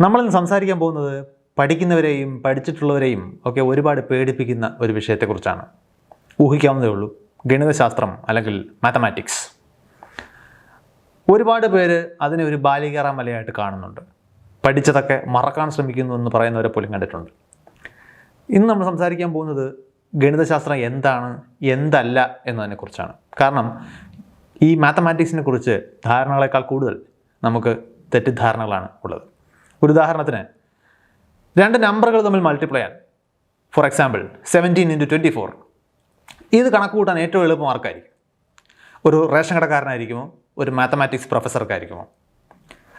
നമ്മളിന്ന് സംസാരിക്കാൻ പോകുന്നത് പഠിക്കുന്നവരെയും പഠിച്ചിട്ടുള്ളവരെയും ഒക്കെ ഒരുപാട് പേടിപ്പിക്കുന്ന ഒരു വിഷയത്തെക്കുറിച്ചാണ്. ഊഹിക്കാവുന്നതേ ഉള്ളൂ. ഗണിതശാസ്ത്രം അല്ലെങ്കിൽ മാത്തമാറ്റിക്സ് ഒരുപാട് പേര് അതിനെ ഒരു ബാലികാറാം മലയായിട്ട് കാണുന്നുണ്ട്. പഠിച്ചതൊക്കെ മറക്കാൻ ശ്രമിക്കുന്നു എന്ന് പറയുന്നവരെ പോലും കണ്ടിട്ടുണ്ട്. ഇന്ന് നമ്മൾ സംസാരിക്കാൻ പോകുന്നത് ഗണിതശാസ്ത്രം എന്താണ് എന്തല്ല എന്നതിനെക്കുറിച്ചാണ്. കാരണം ഈ മാത്തമാറ്റിക്സിനെ കുറിച്ച് ധാരണകളെക്കാൾ കൂടുതൽ നമുക്ക് തെറ്റിദ്ധാരണകളാണ് ഉള്ളത്. ഒരു ഉദാഹരണത്തിന് രണ്ട് നമ്പറുകൾ തമ്മിൽ മൾട്ടിപ്ലൈ ആണ് for example seventeen into twenty four ഇത് കണക്ക് കൂട്ടാൻ ഏറ്റവും എളുപ്പം ആർക്കായിരിക്കും? ഒരു റേഷൻ കടക്കാരനായിരിക്കുമോ? ഒരു മാത്തമാറ്റിക്സ് പ്രൊഫസർക്കായിരിക്കുമോ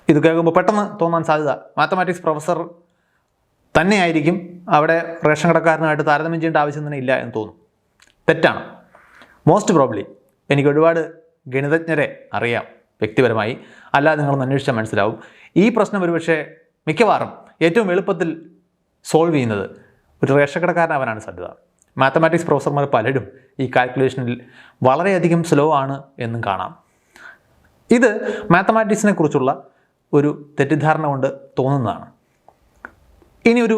ഇത് കേൾക്കുമ്പോൾ പെട്ടെന്ന് തോന്നാൻ സാധ്യത. മാത്തമാറ്റിക്സ് പ്രൊഫസർ തന്നെയായിരിക്കും അവിടെ റേഷൻ കടക്കാരനായിട്ട് താരതമ്യം ചെയ്യേണ്ട ആവശ്യം തന്നെ ഇല്ല എന്ന് തോന്നും. തെറ്റാണ്. മോസ്റ്റ് പ്രോബ്ലി എനിക്ക് ഒരുപാട് ഗണിതജ്ഞരെ അറിയാം വ്യക്തിപരമായി. അല്ലാതെ നിങ്ങളൊന്ന് അന്വേഷിച്ചാൽ മനസ്സിലാവും. ഈ പ്രശ്നം ഒരുപക്ഷെ മിക്കവാറും ഏറ്റവും എളുപ്പത്തിൽ സോൾവ് ചെയ്യുന്നത് ഒരു അവനാണ് സാധ്യത. മാത്തമാറ്റിക്സ് പ്രൊഫസർമാർ പലരും ഈ കാൽക്കുലേഷനിൽ വളരെയധികം സ്ലോ ആണ് എന്നും കാണാം. ഇത് മാത്തമാറ്റിക്സിനെ കുറിച്ചുള്ള ഒരു തെറ്റിദ്ധാരണ കൊണ്ട് തോന്നുന്നതാണ്. ഇനി ഒരു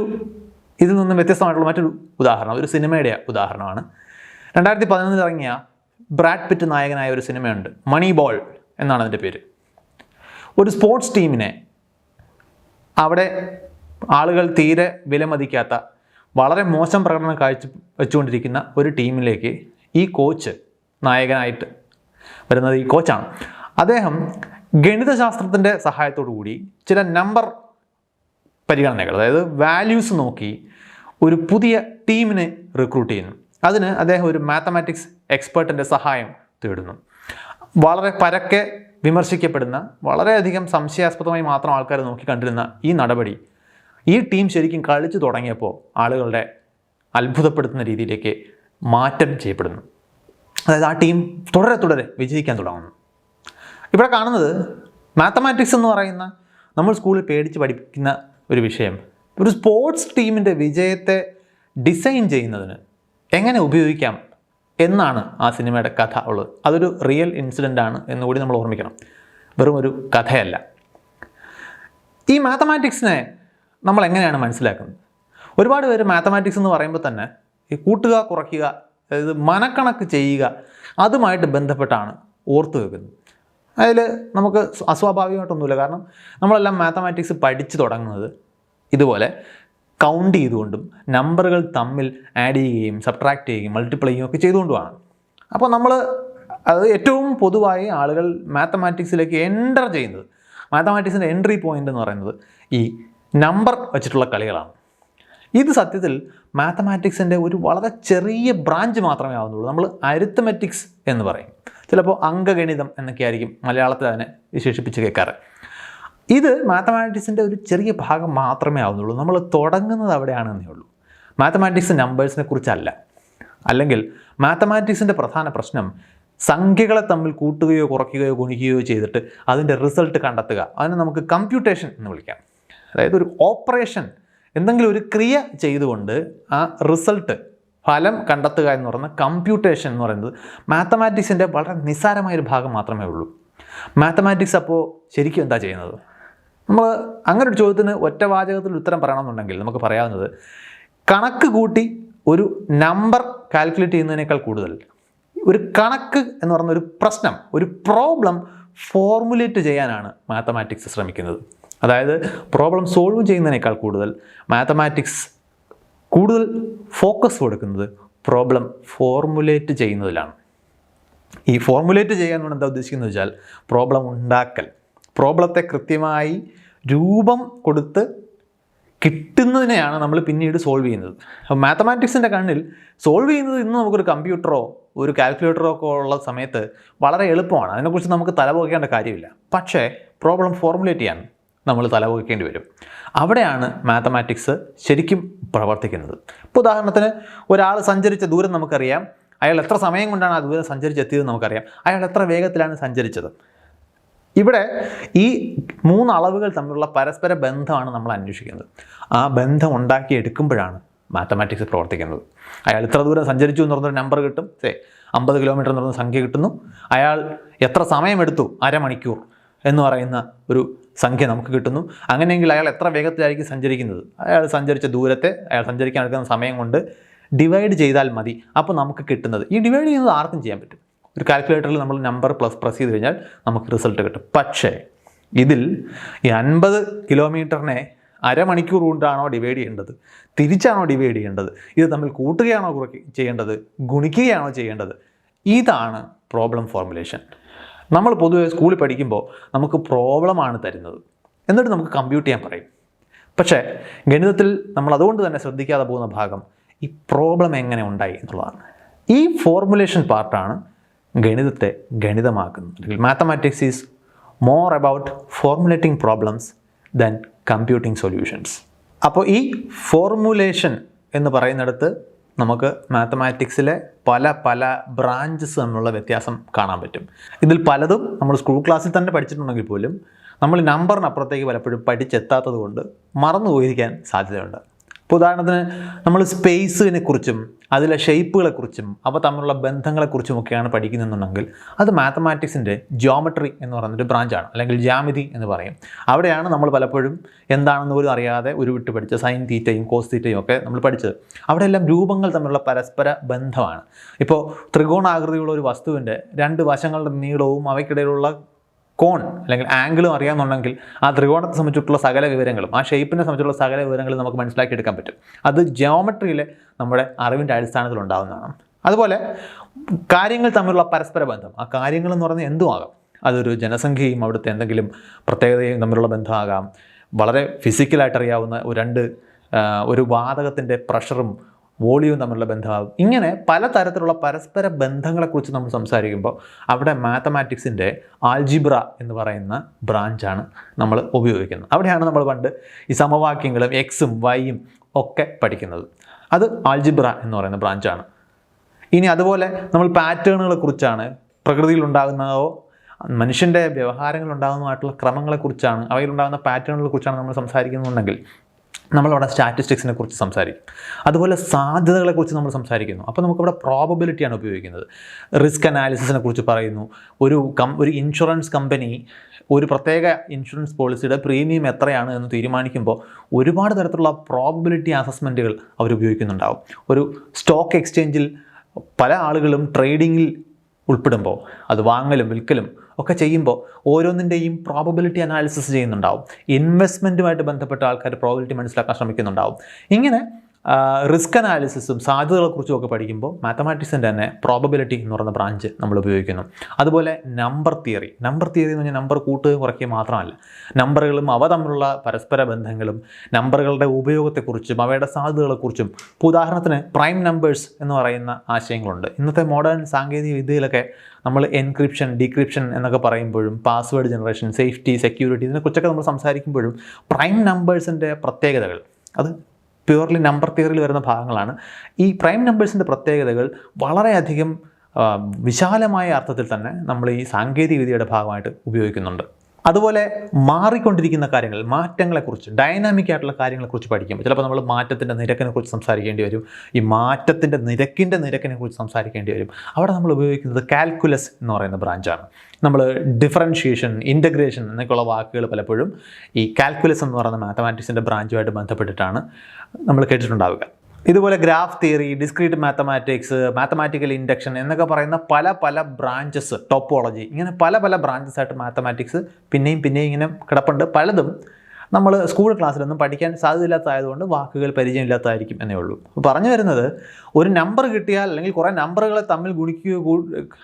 ഇതിൽ നിന്നും വ്യത്യസ്തമായിട്ടുള്ള മറ്റൊരു ഉദാഹരണം ഒരു സിനിമയുടെ ഉദാഹരണമാണ്. രണ്ടായിരത്തി പതിനൊന്നിൽ ഇറങ്ങിയ ബ്രാഡ് പിറ്റ് നായകനായ ഒരു സിനിമയുണ്ട് മണി ബോൾ എന്നാണ് അതിന്റെ പേര്. ഒരു സ്പോർട്സ് ടീമിനെ അവിടെ ആളുകൾ തീരെ വിലമതിക്കാത്ത വളരെ മോശം പ്രകടനം കാഴ്ച വെച്ചുകൊണ്ടിരിക്കുന്ന ഒരു ടീമിലേക്ക് ഈ കോച്ച് നായകനായിട്ട് വരുന്നത് ഈ കോച്ചാണ് അദ്ദേഹം ഗണിതശാസ്ത്രത്തിന്റെ സഹായത്തോടു കൂടി ചില നമ്പർ പരിഗണനകൾ അതായത് വാല്യൂസ് നോക്കി ഒരു പുതിയ ടീമിനെ റിക്രൂട്ട് ചെയ്യുന്നു. അതിന് അദ്ദേഹം ഒരു മാത്തമാറ്റിക്സ് എക്സ്പേർട്ടിന്റെ സഹായം തേടുന്നു. വളരെ പരക്കെ വിമർശിക്കപ്പെടുന്ന വളരെയധികം സംശയാസ്പദമായി മാത്രം ആൾക്കാർ നോക്കി കണ്ടിരുന്ന ഈ നടപടി ഈ ടീം ശരിക്കും കളിച്ചു തുടങ്ങിയപ്പോൾ ആളുകളുടെ അത്ഭുതപ്പെടുത്തുന്ന രീതിയിലേക്ക് മാറ്റം ചെയ്യപ്പെടുന്നു. അതായത് ആ ടീം തുടരെ തുടരെ വിജയിക്കാൻ തുടങ്ങുന്നു. ഇവിടെ കാണുന്നത് മാത്തമാറ്റിക്സ് എന്ന് പറയുന്ന നമ്മൾ സ്കൂളിൽ പേടിച്ച് പഠിപ്പിക്കുന്ന ഒരു വിഷയം. ഒരു സ്പോർട്സ് ടീമിന്റെ വിജയത്തെ ഡിസൈൻ ചെയ്യുന്നതിന് എങ്ങനെ ഉപയോഗിക്കാം എന്നാണ് ആ സിനിമയുടെ കഥ ഉള്ളത്. അതൊരു റിയൽ ഇൻസിഡന്റ് ആണ് എന്നുകൂടി നമ്മൾ ഓർമ്മിക്കണം. വെറും ഒരു കഥയല്ല. ഈ മാത്തമാറ്റിക്സിനെ നമ്മൾ എങ്ങനെയാണ് മനസ്സിലാക്കുന്നത്? ഒരുപാട് പേര് മാത്തമാറ്റിക്സ് എന്ന് പറയുമ്പോൾ തന്നെ ഈ കൂട്ടുക കുറയ്ക്കുക അതായത് മനക്കണക്ക് ചെയ്യുക അതുമായിട്ട് ബന്ധപ്പെട്ടാണ് ഓർത്തു വെക്കുന്നത്. അതിൽ നമുക്ക് അസ്വാഭാവികമായിട്ടൊന്നുമില്ല. കാരണം നമ്മളെല്ലാം മാത്തമാറ്റിക്സ് പഠിച്ചു തുടങ്ങുന്നത് ഇതുപോലെ കൗണ്ട് ചെയ്തുകൊണ്ടും നമ്പറുകൾ തമ്മിൽ ആഡ് ചെയ്യുകയും സബ്ട്രാക്ട് ചെയ്യുകയും മൾട്ടിപ്ലൈ ചെയ്യുകയും ഒക്കെ ചെയ്തുകൊണ്ടുമാണ്. അപ്പോൾ നമ്മൾ അത് ഏറ്റവും പൊതുവായി ആളുകൾ മാത്തമാറ്റിക്സിലേക്ക് എന്റർ ചെയ്യുന്നത്. മാത്തമാറ്റിക്സിന്റെ എൻട്രി പോയിന്റ് എന്ന് പറയുന്നത് ഈ നമ്പർ വെച്ചിട്ടുള്ള കളികളാണ്. ഇത് സത്യത്തിൽ മാത്തമാറ്റിക്സിന്റെ ഒരു വളരെ ചെറിയ ബ്രാഞ്ച് മാത്രമേ ആവുന്നുള്ളൂ. നമ്മൾ അരിത്തമെറ്റിക്സ് എന്ന് പറയും. ചിലപ്പോൾ അംഗഗണിതം എന്നൊക്കെ ആയിരിക്കും മലയാളത്തിൽ അതിനെ വിശേഷിപ്പിച്ച് കേൾക്കാറ്. ഇത് മാത്തമാറ്റിക്സിന്റെ ഒരു ചെറിയ ഭാഗം മാത്രമേ ആവുന്നുള്ളൂ. നമ്മൾ തുടങ്ങുന്നത് അവിടെയാണെന്നേ ഉള്ളൂ. മാത്തമാറ്റിക്സ് നമ്പേഴ്സിനെ കുറിച്ചല്ല. അല്ലെങ്കിൽ മാത്തമാറ്റിക്സിന്റെ പ്രധാന പ്രശ്നം സംഖ്യകളെ തമ്മിൽ കൂട്ടുകയോ കുറയ്ക്കുകയോ ഗുണിക്കുകയോ ചെയ്തിട്ട് അതിന്റെ റിസൾട്ട് കണ്ടെത്തുക. അതിനെ നമുക്ക് കമ്പ്യൂട്ടേഷൻ എന്ന് വിളിക്കാം. അതായത് ഒരു ഓപ്പറേഷൻ എന്തെങ്കിലും ഒരു ക്രിയ ചെയ്തുകൊണ്ട് ആ റിസൾട്ട് ഫലം കണ്ടെത്തുക എന്ന് പറയുന്ന കമ്പ്യൂട്ടേഷൻ എന്ന് പറയുന്നത് മാത്തമാറ്റിക്സിന്റെ വളരെ നിസ്സാരമായൊരു ഭാഗം മാത്രമേ ഉള്ളൂ. മാത്തമാറ്റിക്സ് അപ്പോൾ ശരിക്കും എന്താ ചെയ്യുന്നത്? നമ്മൾ അങ്ങനെ ഒരു ചോദ്യത്തിന് ഒറ്റ വാചകത്തിൽ ഉത്തരം പറയണമെന്നുണ്ടെങ്കിൽ നമുക്ക് പറയാവുന്നത് കണക്ക് കൂട്ടി ഒരു നമ്പർ കാൽക്കുലേറ്റ് ചെയ്യുന്നതിനേക്കാൾ കൂടുതൽ. ഒരു കണക്ക് എന്ന് പറയുന്ന ഒരു പ്രശ്നം ഒരു പ്രോബ്ലം ഫോർമുലേറ്റ് ചെയ്യാനാണ് മാത്തമാറ്റിക്സ് ശ്രമിക്കുന്നത്. അതായത് പ്രോബ്ലം സോൾവ് ചെയ്യുന്നതിനേക്കാൾ കൂടുതൽ മാത്തമാറ്റിക്സ് കൂടുതൽ ഫോക്കസ് കൊടുക്കുന്നത് പ്രോബ്ലം ഫോർമുലേറ്റ് ചെയ്യുന്നതിലാണ്. ഈ ഫോർമുലേറ്റ് ചെയ്യാൻ എന്താ ഉദ്ദേശിക്കുന്നത് വെച്ചാൽ പ്രോബ്ലം ഉണ്ടാക്കൽ. പ്രോബ്ലത്തെ കൃത്യമായി രൂപം കൊടുത്ത് കിട്ടുന്നതിനെയാണ് നമ്മൾ പിന്നീട് സോൾവ് ചെയ്യുന്നത്. അപ്പോൾ മാത്തമാറ്റിക്സിന്റെ കണ്ണിൽ സോൾവ് ചെയ്യുന്നത് ഇന്ന് നമുക്കൊരു കമ്പ്യൂട്ടറോ ഒരു കാൽക്കുലേറ്ററോ ഒക്കെ ഉള്ള സമയത്ത് വളരെ എളുപ്പമാണ്. അതിനെക്കുറിച്ച് നമുക്ക് തലപോകേണ്ട കാര്യമില്ല. പക്ഷേ പ്രോബ്ലം ഫോർമുലേറ്റ് ചെയ്യാൻ നമ്മൾ തലപോകേണ്ടി വരും. അവിടെയാണ് മാത്തമാറ്റിക്സ് ശരിക്കും പ്രവർത്തിക്കുന്നത്. ഇപ്പോൾ ഉദാഹരണത്തിന് ഒരാൾ സഞ്ചരിച്ച ദൂരം നമുക്കറിയാം. അയാൾ എത്ര സമയം കൊണ്ടാണ് ആ ദൂരം സഞ്ചരിച്ചെത്തിയത് നമുക്കറിയാം. അയാൾ എത്ര വേഗത്തിലാണ് സഞ്ചരിച്ചത്. ഇവിടെ ഈ മൂന്ന് അളവുകൾ തമ്മിലുള്ള പരസ്പര ബന്ധമാണ് നമ്മൾ അന്വേഷിക്കുന്നത്. ആ ബന്ധം ഉണ്ടാക്കിയെടുക്കുമ്പോഴാണ് മാത്തമാറ്റിക്സ് പ്രവർത്തിക്കുന്നത്. അയാൾ ഇത്ര ദൂരം സഞ്ചരിച്ചു എന്ന് പറഞ്ഞൊരു നമ്പർ കിട്ടും. സേ അമ്പത് കിലോമീറ്റർ എന്ന് പറഞ്ഞ സംഖ്യ കിട്ടുന്നു. അയാൾ എത്ര സമയമെടുത്തു? അരമണിക്കൂർ എന്ന് പറയുന്ന ഒരു സംഖ്യ നമുക്ക് കിട്ടുന്നു. അങ്ങനെയെങ്കിൽ അയാൾ എത്ര വേഗത്തിലായിരിക്കും സഞ്ചരിക്കുന്നത്? അയാൾ സഞ്ചരിച്ച ദൂരത്തെ അയാൾ സഞ്ചരിക്കാൻ എടുക്കുന്ന സമയം കൊണ്ട് ഡിവൈഡ് ചെയ്താൽ മതി. അപ്പോൾ നമുക്ക് കിട്ടുന്നത്. ഈ ഡിവൈഡ് ചെയ്യുന്നത് ആർക്കും ചെയ്യാൻ പറ്റും. ഒരു കാൽക്കുലേറ്ററിൽ നമ്മൾ നമ്പർ പ്ലസ് പ്രസ് ചെയ്ത് കഴിഞ്ഞാൽ നമുക്ക് റിസൾട്ട് കിട്ടും. പക്ഷേ ഇതിൽ ഈ അൻപത് കിലോമീറ്ററിനെ അരമണിക്കൂർ കൊണ്ടാണോ ഡിവൈഡ് ചെയ്യേണ്ടത്? തിരിച്ചാണോ ഡിവൈഡ് ചെയ്യേണ്ടത്? ഇത് തമ്മിൽ കൂട്ടുകയാണോ ചെയ്യേണ്ടത്? ഗുണിക്കുകയാണോ ചെയ്യേണ്ടത്? ഇതാണ് പ്രോബ്ലം ഫോർമുലേഷൻ നമ്മൾ പൊതുവെ സ്കൂളിൽ പഠിക്കുമ്പോൾ നമുക്ക് പ്രോബ്ലമാണ് തരുന്നത്. എന്നിട്ട് നമുക്ക് കമ്പ്യൂട്ട് ചെയ്യാൻ പറയും. പക്ഷേ ഗണിതത്തിൽ നമ്മൾ അതുകൊണ്ട് തന്നെ ശ്രദ്ധിക്കാതെ പോകുന്ന ഭാഗം ഈ പ്രോബ്ലം എങ്ങനെ ഉണ്ടായി എന്നുള്ളതാണ്. ഈ ഫോർമുലേഷൻ പാർട്ടാണ് ഗണിതത്തെ ഗണിതമാക്കുന്നു. അല്ലെങ്കിൽ mathematics is more about formulating problems then computing solutions അപ്പോൾ ഈ ഫോർമുലേഷൻ എന്ന് പറയുന്നിടത്ത് നമുക്ക് മാത്തമാറ്റിക്സിലെ പല പല ബ്രാഞ്ചസ് തമ്മിലുള്ള വ്യത്യാസം കാണാൻ പറ്റും. ഇതിൽ പലതും നമ്മൾ സ്കൂൾ ക്ലാസ്സിൽ തന്നെ പഠിച്ചിട്ടുണ്ടെങ്കിൽ പോലും നമ്മൾ നമ്പറിനപ്പുറത്തേക്ക് പലപ്പോഴും പഠിച്ചെത്താത്തത് കൊണ്ട് മറന്നു പോയിരിക്കാൻ സാധ്യതയുണ്ട്. ഇപ്പോൾ ഉദാഹരണത്തിന് നമ്മൾ സ്പേസിനെ കുറിച്ചും അതിലെ ഷേപ്പുകളെക്കുറിച്ചും അവ തമ്മിലുള്ള ബന്ധങ്ങളെക്കുറിച്ചും ഒക്കെയാണ് പഠിക്കുന്നുണ്ടെങ്കിൽ അത് മാത്തമാറ്റിക്സിന്റെ ജിയോമെട്രി എന്ന് പറയുന്നൊരു ബ്രാഞ്ചാണ് അല്ലെങ്കിൽ ജാമിതി എന്ന് പറയും. അവിടെയാണ് നമ്മൾ പലപ്പോഴും എന്താണെന്ന് പോലും അറിയാതെ ഒരു വിട്ട് പഠിച്ച സൈൻ തീറ്റയും കോസ് തീറ്റയും ഒക്കെ നമ്മൾ പഠിച്ചത്. അവിടെ എല്ലാം രൂപങ്ങൾ തമ്മിലുള്ള പരസ്പര ബന്ധമാണ്. ഇപ്പോൾ ത്രികോണാകൃതിയുള്ള ഒരു വസ്തുവിന്റെ രണ്ട് വശങ്ങളുടെ നീളവും അവയ്ക്കിടയിലുള്ള കോൺ അല്ലെങ്കിൽ ആംഗിളും അറിയാമെന്നുണ്ടെങ്കിൽ ആ ത്രികോണത്തെ സംബന്ധിച്ചിട്ടുള്ള സകല വിവരങ്ങളും ആ ഷേപ്പിനെ സംബന്ധിച്ചുള്ള സകല വിവരങ്ങളും നമുക്ക് മനസ്സിലാക്കിയെടുക്കാൻ പറ്റും. അത് ജിയോമെട്രിയിലെ നമ്മുടെ അറിവിന്റെ അടിസ്ഥാനത്തിൽ ഉണ്ടാകുന്നതാണ് അതുപോലെ കാര്യങ്ങൾ തമ്മിലുള്ള പരസ്പര ബന്ധം. ആ കാര്യങ്ങൾ എന്ന് പറഞ്ഞാൽ എന്തുമാകാം അതൊരു ജനസംഖ്യയും അവിടുത്തെ എന്തെങ്കിലും പ്രത്യേകതയും തമ്മിലുള്ള ബന്ധമാകാം. വളരെ ഫിസിക്കലായിട്ട് അറിയാവുന്ന രണ്ട് ഒരു വാതകത്തിന്റെ പ്രഷറും വോളിയവും തമ്മിലുള്ള ബന്ധമാകും ഇങ്ങനെ പലതരത്തിലുള്ള പരസ്പര ബന്ധങ്ങളെക്കുറിച്ച് നമ്മൾ സംസാരിക്കുമ്പോൾ അവിടെ മാത്തമാറ്റിക്സിന്റെ ആൽജിബ്ര എന്ന് പറയുന്ന ബ്രാഞ്ചാണ് നമ്മൾ ഉപയോഗിക്കുന്നത്. അവിടെയാണ് നമ്മൾ പണ്ട് ഈ സമവാക്യങ്ങളും എക്സും വൈയും ഒക്കെ പഠിക്കുന്നത്. അത് ആൽജിബ്ര എന്ന് പറയുന്ന ബ്രാഞ്ചാണ്. ഇനി അതുപോലെ നമ്മൾ പാറ്റേണുകളെ കുറിച്ചാണ് പ്രകൃതിയിൽ ഉണ്ടാകുന്നതോ മനുഷ്യന്റെ വ്യവഹാരങ്ങൾ ഉണ്ടാകുന്നതായിട്ടുള്ള ക്രമങ്ങളെക്കുറിച്ചാണ് അവയിലുണ്ടാകുന്ന പാറ്റേണുകളെ കുറിച്ചാണ് നമ്മൾ സംസാരിക്കുന്നുണ്ടെങ്കിൽ നമ്മളവിടെ സ്റ്റാറ്റിസ്റ്റിക്സിനെ കുറിച്ച് സംസാരിക്കും. അതുപോലെ സാധ്യതകളെക്കുറിച്ച് നമ്മൾ സംസാരിക്കുന്നു. അപ്പോൾ നമുക്കിവിടെ പ്രോബബിലിറ്റിയാണ് ഉപയോഗിക്കുന്നത്. റിസ്ക് അനാലിസിസിനെ കുറിച്ച് പറയുന്നു. ഒരു കം ഒരു ഇൻഷുറൻസ് കമ്പനി ഒരു പ്രത്യേക ഇൻഷുറൻസ് പോളിസിയുടെ പ്രീമിയം എത്രയാണ് എന്ന് തീരുമാനിക്കുമ്പോൾ ഒരുപാട് തരത്തിലുള്ള പ്രോബബിലിറ്റി അസസ്മെന്റുകൾ അവർ ഉപയോഗിക്കുന്നുണ്ടാവും. ഒരു സ്റ്റോക്ക് എക്സ്ചേഞ്ചിൽ പല ആളുകളും ട്രേഡിങ്ങിൽ ഉൾപ്പെടുമ്പോൾ അത് വാങ്ങലും വിൽക്കലും ഒക്കെ ചെയ്യുമ്പോൾ ഓരോന്നിന്റെയും പ്രോബബിലിറ്റി അനാലിസിസ് ചെയ്യുന്നുണ്ടാവും. ഇൻവെസ്റ്റ്മെന്റുമായിട്ട് ബന്ധപ്പെട്ട ആൾക്കാർ പ്രോബിലിറ്റി മനസ്സിലാക്കാൻ ശ്രമിക്കുന്നുണ്ടാവും. ഇങ്ങനെ റിസ്ക് അനാലിസിസും സാധ്യതകളെക്കുറിച്ചും ഒക്കെ പഠിക്കുമ്പോൾ മാത്തമാറ്റിക്സിന്റെ തന്നെ പ്രോബബിലിറ്റി എന്ന് പറയുന്ന ബ്രാഞ്ച് നമ്മൾ ഉപയോഗിക്കുന്നു. അതുപോലെ നമ്പർ തിയറി നമ്പർ തിയറി എന്ന് പറഞ്ഞാൽ നമ്പർ കൂട്ടുകയും കുറയ്ക്കുക മാത്രമല്ല. നമ്പറുകളും അവ തമ്മിലുള്ള പരസ്പര ബന്ധങ്ങളും നമ്പറുകളുടെ ഉപയോഗത്തെക്കുറിച്ചും അവയുടെ സാധ്യതകളെക്കുറിച്ചും ഉദാഹരണത്തിന് പ്രൈം നമ്പേഴ്സ് എന്ന് പറയുന്ന ആശയങ്ങളുണ്ട്. ഇന്നത്തെ മോഡേൺ സാങ്കേതിക വിദ്യയിലൊക്കെ നമ്മൾ എൻക്രിപ്ഷൻ ഡീക്രിപ്ഷൻ എന്നൊക്കെ പറയുമ്പോഴും പാസ്വേഡ് ജനറേഷൻ സേഫ്റ്റി സെക്യൂരിറ്റി ഇതിനെക്കുറിച്ചൊക്കെ നമ്മൾ സംസാരിക്കുമ്പോഴും പ്രൈം നമ്പേഴ്സിന്റെ പ്രത്യേകതകൾ അത് പ്യുവർലി നമ്പർ തിയറിൽ വരുന്ന ഭാഗങ്ങളാണ്. ഈ പ്രൈം നമ്പേഴ്സിന്റെ പ്രത്യേകതകൾ വളരെയധികം വിശാലമായ അർത്ഥത്തിൽ തന്നെ നമ്മൾ ഈ സാങ്കേതികവിദ്യയുടെ ഭാഗമായിട്ട് ഉപയോഗിക്കുന്നുണ്ട്. അതുപോലെ മാറിക്കൊണ്ടിരിക്കുന്ന കാര്യങ്ങൾ മാറ്റങ്ങളെക്കുറിച്ച് ഡൈനാമിക് ആയിട്ടുള്ള കാര്യങ്ങളെക്കുറിച്ച് പഠിക്കും. ചിലപ്പോൾ നമ്മൾ മാറ്റത്തിന്റെ നിരക്കിനെ കുറിച്ച് സംസാരിക്കേണ്ടി വരും. ഈ മാറ്റത്തിന്റെ നിരക്കിന്റെ നിരക്കിനെ കുറിച്ച് സംസാരിക്കേണ്ടി വരും. അവിടെ നമ്മൾ ഉപയോഗിക്കുന്നത് കാൽക്കുലസ് എന്ന് പറയുന്ന ബ്രാഞ്ചാണ് നമ്മൾ ഡിഫറൻഷിയേഷൻ ഇന്റഗ്രേഷൻ എന്നൊക്കെയുള്ള വാക്കുകൾ പലപ്പോഴും ഈ കാൽക്കുലസ് എന്ന് പറയുന്ന മാത്തമാറ്റിക്സിന്റെ ബ്രാഞ്ചുമായിട്ട് ബന്ധപ്പെട്ടിട്ടാണ് നമ്മൾ കേട്ടിട്ടുണ്ടാവുക. ഇതുപോലെ graph theory discrete mathematics mathematical induction എന്നൊക്കെ പറയുന്ന പല പല ബ്രാഞ്ചസ് ടോപ്പോളജി ഇങ്ങനെ പല പല ബ്രാഞ്ചസ് ആയിട്ട് മാത്തമാറ്റിക്സ് പിന്നെയും പിന്നെയും ഇങ്ങനെ കിടപ്പുണ്ട്. പലതും നമ്മൾ സ്കൂൾ ക്ലാസ്സിലൊന്നും പഠിക്കാൻ സാധ്യതയില്ലാത്തതായതുകൊണ്ട് വാക്കുകൾ പരിചയമില്ലാത്തതായിരിക്കും എന്നേ ഉള്ളൂ. പറഞ്ഞു വരുന്നത് ഒരു നമ്പർ കിട്ടിയാൽ അല്ലെങ്കിൽ കുറേ നമ്പറുകളെ തമ്മിൽ ഗുണിക്കുകയോ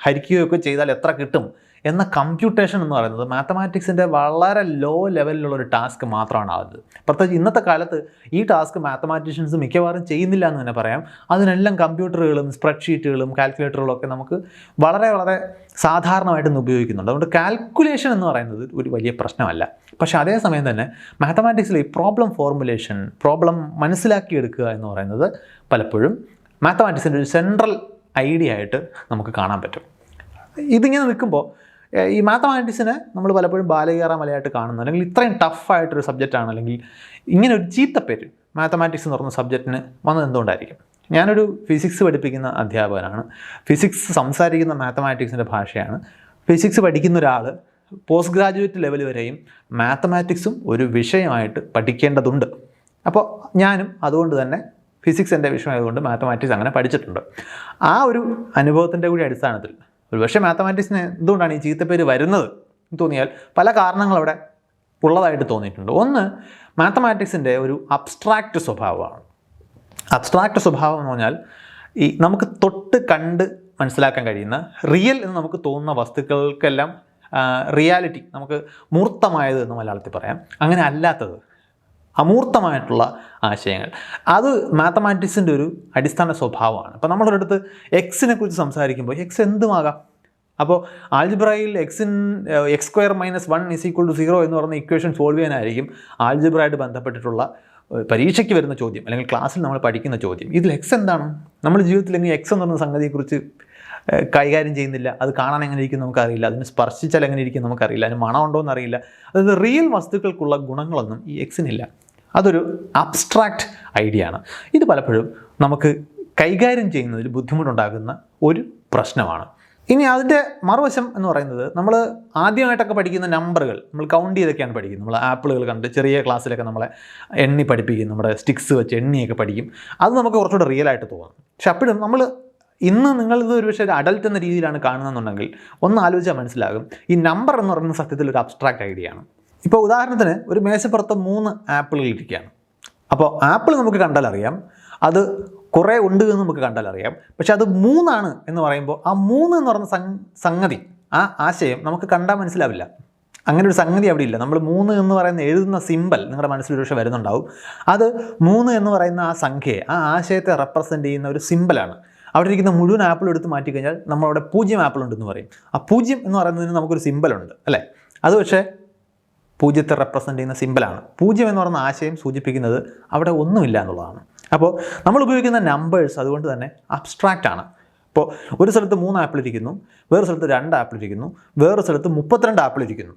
ഹരിക്കുകയോ ഒക്കെ ചെയ്താൽ എത്ര കിട്ടും? എന്ന കമ്പ്യൂട്ടേഷൻ എന്ന് പറയുന്നത് മാത്തമാറ്റിക്സിന്റെ വളരെ ലോ ലെവലിലുള്ള ഒരു ടാസ്ക് മാത്രമാണ് ആവുന്നത്. പ്രത്യേകിച്ച് ഇന്നത്തെ കാലത്ത് ഈ ടാസ്ക് മാത്തമാറ്റീഷ്യൻസ് മിക്കവാറും ചെയ്യുന്നില്ല എന്ന് തന്നെ പറയാം. അതിനെല്ലാം കമ്പ്യൂട്ടറുകളും സ്പ്രെഡ്ഷീറ്റുകളും കാൽക്കുലേറ്ററുകളും ഒക്കെ നമുക്ക് വളരെ വളരെ സാധാരണമായിട്ട് ഇന്ന് ഉപയോഗിക്കുന്നുണ്ട്. അതുകൊണ്ട് കാൽക്കുലേഷൻ എന്ന് പറയുന്നത് ഒരു വലിയ പ്രശ്നമല്ല. പക്ഷേ അതേസമയം തന്നെ മാത്തമാറ്റിക്സിലെ ഈ പ്രോബ്ലം ഫോർമുലേഷൻ പ്രോബ്ലം മനസ്സിലാക്കിയെടുക്കുക എന്ന് പറയുന്നത് പലപ്പോഴും മാത്തമാറ്റിക്സിന്റെ ഒരു സെൻട്രൽ ഐഡിയ ആയിട്ട് നമുക്ക് കാണാൻ പറ്റും. ഇതിങ്ങനെ നിൽക്കുമ്പോൾ ഈ മാത്തമാറ്റിക്സിനെ നമ്മൾ പലപ്പോഴും ബാലകേറ മലയായിട്ട് കാണുന്നു. അല്ലെങ്കിൽ ഇത്രയും ടഫായിട്ടൊരു സബ്ജക്റ്റാണ് അല്ലെങ്കിൽ ഇങ്ങനെ ഒരു ചീത്തപ്പേര് മാത്തമാറ്റിക്സ് എന്ന് പറഞ്ഞ സബ്ജക്റ്റിന് വന്നത് എന്തുകൊണ്ടായിരിക്കും? ഞാനൊരു ഫിസിക്സ് പഠിപ്പിക്കുന്ന അധ്യാപകനാണ്. ഫിസിക്സ് സംസാരിക്കുന്ന മാത്തമാറ്റിക്സിന്റെ ഭാഷയാണ്. ഫിസിക്സ് പഠിക്കുന്ന ഒരാൾ പോസ്റ്റ് ഗ്രാജുവേറ്റ് ലെവൽ വരെയും മാത്തമാറ്റിക്സും ഒരു വിഷയമായിട്ട് പഠിക്കേണ്ടതുണ്ട്. അപ്പോൾ ഞാനും അതുകൊണ്ട് തന്നെ ഫിസിക്സ് എന്റെ വിഷയമായതുകൊണ്ട് മാത്തമാറ്റിക്സ് അങ്ങനെ പഠിച്ചിട്ടുണ്ട്. ആ ഒരു അനുഭവത്തിന്റെ കൂടി അടിസ്ഥാനത്തിൽ ഒരു പക്ഷേ മാത്തമാറ്റിക്സിന് എന്തുകൊണ്ടാണ് ഈ ചീത്തപ്പേര് വരുന്നത് എന്ന് തോന്നിയാൽ പല കാരണങ്ങൾ അവിടെ ഉള്ളതായിട്ട് തോന്നിയിട്ടുണ്ട്. ഒന്ന് മാത്തമാറ്റിക്സിന്റെ ഒരു അബ്സ്ട്രാക്റ്റ് സ്വഭാവമാണ്. അബ്സ്ട്രാക്റ്റ് സ്വഭാവം എന്ന് പറഞ്ഞാൽ ഈ നമുക്ക് തൊട്ട് കണ്ട് മനസ്സിലാക്കാൻ കഴിയുന്ന റിയൽ എന്ന് നമുക്ക് തോന്നുന്ന വസ്തുക്കൾക്കെല്ലാം റിയാലിറ്റി നമുക്ക് മൂർത്തമായത് എന്ന് മലയാളത്തിൽ പറയാം. അങ്ങനെ അല്ലാത്തത് അമൂർത്തമായിട്ടുള്ള ആശയങ്ങൾ. അത് മാത്തമാറ്റിക്സിന്റെ ഒരു അടിസ്ഥാന സ്വഭാവമാണ്. അപ്പോൾ നമ്മളൊരിടത്ത് എക്സിനെ കുറിച്ച് സംസാരിക്കുമ്പോൾ എക്സ് എന്തുമാകാം? അപ്പോൾ ആൽജിബ്രയിൽ എക്സിൻ x square minus one is equal to zero എന്ന് പറയുന്ന ഇക്വേഷൻ സോൾവ് ചെയ്യാനായിരിക്കും ആൽജിബ്രയായിട്ട് ബന്ധപ്പെട്ടിട്ടുള്ള പരീക്ഷയ്ക്ക് വരുന്ന ചോദ്യം അല്ലെങ്കിൽ ക്ലാസ്സിൽ നമ്മൾ പഠിക്കുന്ന ചോദ്യം. ഇതിൽ എക്സ് എന്താണ്? നമ്മൾ ജീവിതത്തിൽ എങ്ങനെ എക്സ് എന്ന് പറയുന്ന സംഗതിയെക്കുറിച്ച് കൈകാര്യം ചെയ്യുന്നില്ല. അത് കാണാൻ എങ്ങനെ ഇരിക്കും നമുക്കറിയില്ല. അതിന് സ്പർശിച്ചാൽ എങ്ങനെ ഇരിക്കും നമുക്കറിയില്ല. അതിന് മണമുണ്ടോ എന്നറിയില്ല. അതായത് റിയൽ വസ്തുക്കൾക്കുള്ള ഗുണങ്ങളൊന്നും ഈ എക്സിനില്ല അതൊരു അബ്സ്ട്രാക്റ്റ് ഐഡിയ ആണ്. ഇത് പലപ്പോഴും നമുക്ക് കൈകാര്യം ചെയ്യുന്നതിൽ ബുദ്ധിമുട്ടുണ്ടാകുന്ന ഒരു പ്രശ്നമാണ്. ഇനി അതിന്റെ മറുവശം എന്ന് പറയുന്നത് നമ്മൾ ആദ്യമായിട്ടൊക്കെ പഠിക്കുന്ന നമ്പറുകൾ നമ്മൾ കൗണ്ട് ചെയ്തൊക്കെയാണ് പഠിക്കുന്നത്. നമ്മൾ ആപ്പിളുകൾ കണ്ട് ചെറിയ ക്ലാസ്സിലൊക്കെ നമ്മളെ എണ്ണി പഠിപ്പിക്കും നമ്മുടെ സ്റ്റിക്സ് വെച്ച് എണ്ണിയൊക്കെ പഠിക്കും. അത് നമുക്ക് കുറച്ചുകൂടെ റിയൽ ആയിട്ട് തോന്നും. പക്ഷെ അപ്പോഴും നമ്മൾ ഇന്ന് നിങ്ങളിത് ഒരു പക്ഷേ ഒരു അഡൽട്ട് എന്ന രീതിയിലാണ് കാണുന്നതെന്നുണ്ടെങ്കിൽ ഒന്ന് ആലോചിച്ചാൽ മനസ്സിലാകും. ഈ നമ്പർ എന്ന് പറയുന്ന സത്യത്തിൽ ഒരു അബ്സ്ട്രാക്റ്റ് ഐഡിയ ആണ്. ഇപ്പോൾ ഉദാഹരണത്തിന് ഒരു മേശപ്പുറത്ത് മൂന്ന് ആപ്പിളുകൾ ഇരിക്കുകയാണ്. അപ്പോൾ ആപ്പിൾ നമുക്ക് കണ്ടാൽ അറിയാം അത് കുറേ ഉണ്ട് എന്ന് നമുക്ക് കണ്ടാൽ അറിയാം. പക്ഷെ അത് മൂന്നാണ് എന്ന് പറയുമ്പോൾ ആ മൂന്ന് എന്ന് പറയുന്ന സംഗതി ആ ആശയം നമുക്ക് കണ്ടാൽ മനസ്സിലാവില്ല. അങ്ങനെ ഒരു സംഗതി അവിടെ ഇല്ല. നമ്മൾ മൂന്ന് എന്ന് പറയുന്ന എഴുതുന്ന സിമ്പൽ നിങ്ങളുടെ മനസ്സിൽ ഒരു പക്ഷേ വരുന്നുണ്ടാവും. അത് മൂന്ന് എന്ന് പറയുന്ന ആ സംഖ്യയെ ആ ആശയത്തെ റെപ്രസെന്റ് ചെയ്യുന്ന ഒരു സിമ്പലാണ്. അവിടെ ഇരിക്കുന്ന മുഴുവൻ ആപ്പിൾ എടുത്ത് മാറ്റി മാറ്റിക്കഴിഞ്ഞാൽ നമ്മളവിടെ പൂജ്യം ആപ്പിൾ ഉണ്ടെന്ന് പറയും. ആ പൂജ്യം എന്ന് പറയുന്നതിന് നമുക്കൊരു സിമ്പലുണ്ട് അല്ലേ? അത് പക്ഷേ പൂജ്യത്തെ റെപ്രസെന്റ് ചെയ്യുന്ന സിമ്പിളാണ് പൂജ്യം എന്ന് പറയുന്ന ആശയം സൂചിപ്പിക്കുന്നത് അവിടെ ഒന്നുമില്ല എന്നുള്ളതാണ്. അപ്പോൾ നമ്മൾ ഉപയോഗിക്കുന്ന നമ്പേഴ്സ് അതുകൊണ്ട് തന്നെ അബ്സ്ട്രാക്റ്റ് ആണ്. ഇപ്പോൾ ഒരു സ്ഥലത്ത് മൂന്ന് ആപ്പിൾ ഇരിക്കുന്നു വേറെ സ്ഥലത്ത് രണ്ട് ആപ്പിൾ ഇരിക്കുന്നു വേറെ സ്ഥലത്ത് മുപ്പത്തിരണ്ട് ആപ്പിൾ ഇരിക്കുന്നു.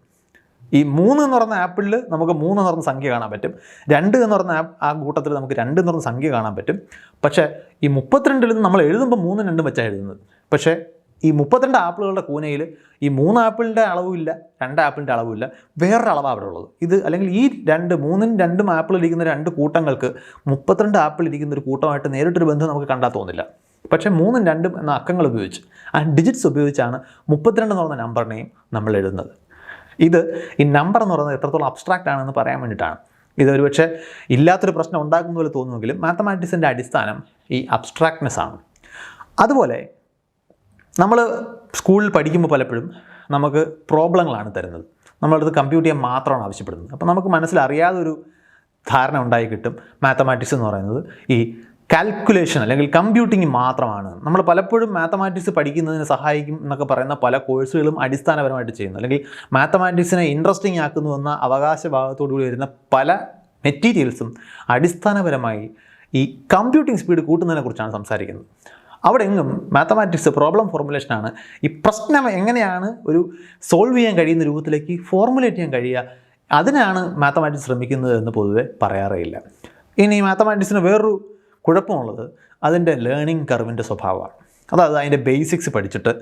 ഈ മൂന്ന് എന്ന് പറയുന്ന ആപ്പിളിൽ നമുക്ക് മൂന്ന് എന്ന് പറഞ്ഞ സംഖ്യ കാണാൻ പറ്റും. രണ്ട് എന്ന് പറഞ്ഞ ആപ്പ് ആ കൂട്ടത്തിൽ നമുക്ക് രണ്ട് എന്ന് പറഞ്ഞ സംഖ്യ കാണാൻ പറ്റും. പക്ഷേ ഈ മുപ്പത്തിരണ്ടിൽ നിന്ന് നമ്മൾ എഴുതുമ്പോൾ മൂന്നും രണ്ടും വെച്ചാണ് എഴുതുന്നത്. പക്ഷേ ഈ മുപ്പത്തിരണ്ട് ആപ്പിളുകളുടെ കൂനയിൽ ഈ മൂന്ന് ആപ്പിളിന്റെ അളവുമില്ല രണ്ട് ആപ്പിളിന്റെ അളവുമില്ല വേറൊരു അളവാണ് അവിടെ ഉള്ളത് ഇത് അല്ലെങ്കിൽ ഈ രണ്ട് മൂന്നും രണ്ടും ആപ്പിൾ ഇരിക്കുന്ന രണ്ട് കൂട്ടങ്ങൾക്ക് മുപ്പത്തിരണ്ട് ആപ്പിൾ ഇരിക്കുന്ന ഒരു കൂട്ടമായിട്ട് നേരിട്ടൊരു ബന്ധം നമുക്ക് കണ്ടാൽ തോന്നില്ല. പക്ഷേ മൂന്നും രണ്ടും എന്ന അക്കങ്ങൾ ഉപയോഗിച്ച് ആ ഡിജിറ്റ്സ് ഉപയോഗിച്ചാണ് മുപ്പത്തിരണ്ട് എന്ന് പറയുന്ന നമ്പറിനെയും നമ്മൾ എഴുതുന്നത്. ഇത് ഈ നമ്പർ എന്ന് പറയുന്നത് എത്രത്തോളം അബ്സ്ട്രാക്റ്റ് ആണെന്ന് പറയാൻ വേണ്ടിയിട്ടാണ്. ഇത് ഒരുപക്ഷെ ഇല്ലാത്തൊരു പ്രശ്നം ഉണ്ടാക്കുന്ന പോലെ തോന്നുമെങ്കിലും മാത്തമാറ്റിക്സിന്റെ അടിസ്ഥാനം ഈ അബ്സ്ട്രാക്ട്നെസ് ആണ്. അതുപോലെ നമ്മൾ സ്കൂളിൽ പഠിക്കുമ്പോൾ പലപ്പോഴും നമുക്ക് പ്രോബ്ലങ്ങളാണ് തരുന്നത്. നമ്മളടുത്ത് കമ്പ്യൂട്ട് ചെയ്യാൻ മാത്രമാണ് ആവശ്യപ്പെടുന്നത്. അപ്പോൾ നമുക്ക് മനസ്സിലറിയാതെ ഒരു ധാരണ ഉണ്ടായി കിട്ടും. മാത്തമാറ്റിക്സ് എന്ന് പറയുന്നത് ഈ കാൽക്കുലേഷൻ അല്ലെങ്കിൽ കമ്പ്യൂട്ടിങ് മാത്രമാണ്. നമ്മൾ പലപ്പോഴും മാത്തമാറ്റിക്സ് പഠിക്കുന്നതിന് സഹായിക്കും എന്നൊക്കെ പറയുന്ന പല കോഴ്സുകളും അടിസ്ഥാനപരമായിട്ട് ചെയ്യുന്നു. അല്ലെങ്കിൽ മാത്തമാറ്റിക്സിനെ ഇൻട്രസ്റ്റിംഗ് ആക്കുന്നു എന്ന അവകാശ ഭാഗത്തോടു കൂടി വരുന്ന പല മെറ്റീരിയൽസും അടിസ്ഥാനപരമായി ഈ കമ്പ്യൂട്ടിംഗ് സ്പീഡ് കൂട്ടുന്നതിനെ കുറിച്ചാണ് സംസാരിക്കുന്നത്. അവിടെ എങ്ങും മാത്തമാറ്റിക്സ് പ്രോബ്ലം ഫോർമുലേഷനാണ് ഈ പ്രശ്നം എങ്ങനെയാണ് ഒരു സോൾവ് ചെയ്യാൻ കഴിയുന്ന രൂപത്തിലേക്ക് ഫോർമുലേറ്റ് ചെയ്യാൻ കഴിയുക? അതിനാണ് മാത്തമാറ്റിക്സ് ശ്രമിക്കുന്നത് എന്ന് പൊതുവെ പറയാറേയില്ല ഇനി മാത്തമാറ്റിക്സിന് വേറൊരു കുഴപ്പമുള്ളത് അതിന്റെ ലേണിംഗ് കർവിന്റെ സ്വഭാവമാണ്. അതായത് അതിന്റെ ബേസിക്സ് പഠിച്ചിട്ട്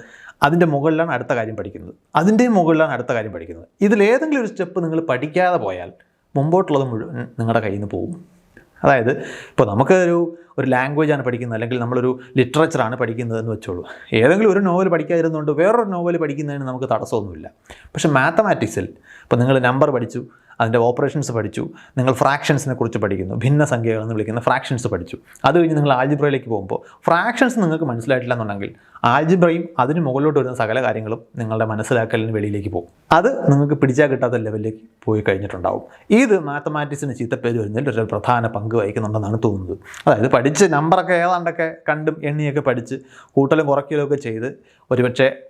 അതിന്റെ മുകളിലാണ് അടുത്ത കാര്യം പഠിക്കുന്നത്. അതിന്റെ മുകളിലാണ് അടുത്ത കാര്യം പഠിക്കുന്നത്. ഇതിലേതെങ്കിലും ഒരു സ്റ്റെപ്പ് നിങ്ങൾ പഠിക്കാതെ പോയാൽ മുമ്പോട്ടുള്ളത് മുഴുവൻ നിങ്ങളുടെ കയ്യിൽ നിന്ന് പോകും. അതായത് ഇപ്പോൾ നമുക്കൊരു ഒരു ഒരു ലാംഗ്വേജാണ് പഠിക്കുന്നത് അല്ലെങ്കിൽ നമ്മളൊരു ലിറ്ററേച്ചറാണ് പഠിക്കുന്നതെന്ന് വെച്ചോളൂ. ഏതെങ്കിലും ഒരു നോവൽ പഠിക്കാതിരുന്നുകൊണ്ട് വേറൊരു നോവൽ പഠിക്കുന്നതിന് നമുക്ക് തടസ്സമൊന്നുമില്ല. പക്ഷേ മാത്തമാറ്റിക്സിൽ ഇപ്പോൾ നിങ്ങൾ നമ്പർ പഠിച്ചു അതിന്റെ ഓപ്പറേഷൻസ് പഠിച്ചു. നിങ്ങൾ ഫ്രാക്ഷൻസിനെ കുറിച്ച് പഠിക്കുന്നു. ഭിന്ന സംഖ്യകൾ എന്ന് വിളിക്കുന്ന ഫ്രാക്ഷൻസ് പഠിച്ചു. അത് കഴിഞ്ഞ് നിങ്ങൾ ആൽജിബ്രയിലേക്ക് പോകുമ്പോൾ ഫ്രാക്ഷൻസ് നിങ്ങൾക്ക് മനസ്സിലായിട്ടില്ല എന്നുണ്ടെങ്കിൽ ആൽജിബ്രയും അതിന് മുകളിലോട്ട് വരുന്ന സകല കാര്യങ്ങളും നിങ്ങളുടെ മനസ്സിലാക്കലിന് വെളിയിലേക്ക് പോകും. അത് നിങ്ങൾക്ക് പിടിച്ചാൽ കിട്ടാത്ത ലെവലിലേക്ക് പോയി കഴിഞ്ഞിട്ടുണ്ടാവും. ഇത് മാത്തമാറ്റിക്സിന് ചീത്തപ്പേര് വരുന്നതിൽ ഒരു പ്രധാന പങ്ക് വഹിക്കുന്നുണ്ടെന്നാണ് തോന്നുന്നത്. അതായത് പഠിച്ച് നമ്പറൊക്കെ ഏതാണ്ടൊക്കെ കണ്ടും എണ്ണിയൊക്കെ പഠിച്ച് കൂട്ടലും കുറയ്ക്കലും ഒക്കെ ചെയ്ത് ഒരുപക്ഷെ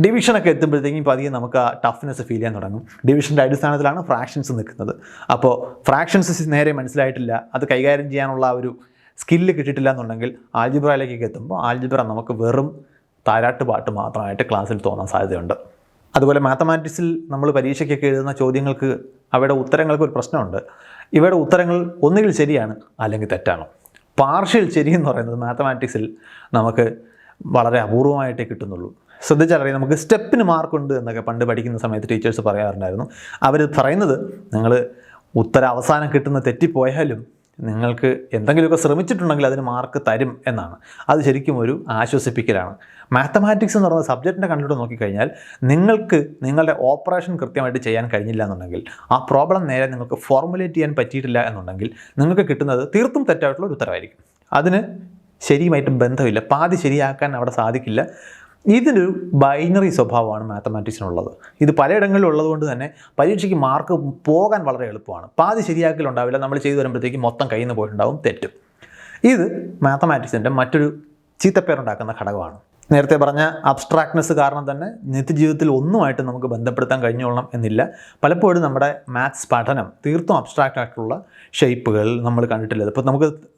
ഡിവിഷനൊക്കെ എത്തുമ്പോഴത്തേക്കും പതിയെ നമുക്ക് ആ ടഫ്നെസ് ഫീൽ ചെയ്യാൻ തുടങ്ങും. ഡിവിഷന്റെ അടിസ്ഥാനത്തിലാണ് ഫ്രാക്ഷൻസ് നിൽക്കുന്നത്. അപ്പോൾ ഫ്രാക്ഷൻസ് നേരെ മനസ്സിലായിട്ടില്ല. അത് കൈകാര്യം ചെയ്യാനുള്ള ഒരു സ്കില്ല് കിട്ടിയിട്ടില്ല എന്നുണ്ടെങ്കിൽ ആൽജിബ്രയിലേക്കൊക്കെ എത്തുമ്പോൾ ആൽജിബ്ര നമുക്ക് വെറും താരാട്ട് പാട്ട് മാത്രമായിട്ട് ക്ലാസ്സിൽ തോന്നാൻ സാധ്യതയുണ്ട്. അതുപോലെ മാത്തമാറ്റിക്സിൽ നമ്മൾ പരീക്ഷയ്ക്കൊക്കെ എഴുതുന്ന ചോദ്യങ്ങൾക്ക് അവയുടെ ഉത്തരങ്ങൾക്ക് ഒരു പ്രശ്നമുണ്ട്. ഇവയുടെ ഉത്തരങ്ങൾ ഒന്നുകിൽ ശരിയാണ് അല്ലെങ്കിൽ തെറ്റാണ്. പാർഷ്യൽ ശരി എന്ന് പറയുന്നത് മാത്തമാറ്റിക്സിൽ നമുക്ക് വളരെ അപൂർവമായിട്ടേ കിട്ടുന്നുള്ളൂ. ശ്രദ്ധിച്ചാൽ അറിയാം നമുക്ക് സ്റ്റെപ്പിന് മാർക്കുണ്ട് എന്നൊക്കെ പണ്ട് പഠിക്കുന്ന സമയത്ത് ടീച്ചേഴ്സ് പറയാറുണ്ടായിരുന്നു. അവർ പറയുന്നത് നിങ്ങൾ ഉത്തര അവസാനം കിട്ടുന്ന തെറ്റിപ്പോയാലും നിങ്ങൾക്ക് എന്തെങ്കിലുമൊക്കെ ശ്രമിച്ചിട്ടുണ്ടെങ്കിൽ അതിന് മാർക്ക് തരും എന്നാണ്. അത് ശരിക്കും ഒരു ആശ്വസിപ്പിക്കലാണ്. മാത്തമാറ്റിക്സ് എന്ന് പറയുന്ന സബ്ജക്റ്റിന്റെ കണ്ടിട്ട് നോക്കിക്കഴിഞ്ഞാൽ നിങ്ങൾക്ക് നിങ്ങളുടെ ഓപ്പറേഷൻ കൃത്യമായിട്ട് ചെയ്യാൻ കഴിഞ്ഞില്ല എന്നുണ്ടെങ്കിൽ ആ പ്രോബ്ലം നേരെ നിങ്ങൾക്ക് ഫോർമുലേറ്റ് ചെയ്യാൻ പറ്റിയിട്ടില്ല എന്നുണ്ടെങ്കിൽ നിങ്ങൾക്ക് കിട്ടുന്നത് തീർത്തും തെറ്റായിട്ടുള്ള ഒരു ഉത്തരവായിരിക്കും. അതിന് ശരിയുമായിട്ട് ബന്ധമില്ല. പാതി ശരിയാക്കാൻ അവിടെ സാധിക്കില്ല. ഇതിനൊരു ബൈനറി സ്വഭാവമാണ് മാത്തമാറ്റിക്സിനുള്ളത്. ഇത് പലയിടങ്ങളിലും ഉള്ളതുകൊണ്ട് തന്നെ പരീക്ഷയ്ക്ക് മാർക്ക് പോകാൻ വളരെ എളുപ്പമാണ്. പാതി ശരിയാക്കലുണ്ടാവില്ല. നമ്മൾ ചെയ്തു വരുമ്പോഴത്തേക്ക് മൊത്തം കയ്യിൽ നിന്ന് പോയിട്ടുണ്ടാവും തെറ്റും. ഇത് മാത്തമാറ്റിക്സിന്റെ മറ്റൊരു ചീത്തപ്പേരുണ്ടാക്കുന്ന ഘടകമാണ്. നേരത്തെ പറഞ്ഞ അബ്സ്ട്രാക്ട്നെസ് കാരണം തന്നെ നിത്യജീവിതത്തിൽ ഒന്നുമായിട്ട് നമുക്ക് ബന്ധപ്പെടുത്താൻ കഴിഞ്ഞോളണം എന്നില്ല. പലപ്പോഴും നമ്മുടെ മാത്സ് പഠനം തീർത്തും അബ്സ്ട്രാക്റ്റ് ആയിട്ടുള്ള ഷേപ്പുകൾ നമ്മൾ കണ്ടിട്ടില്ല. ഇപ്പോൾ നമുക്ക്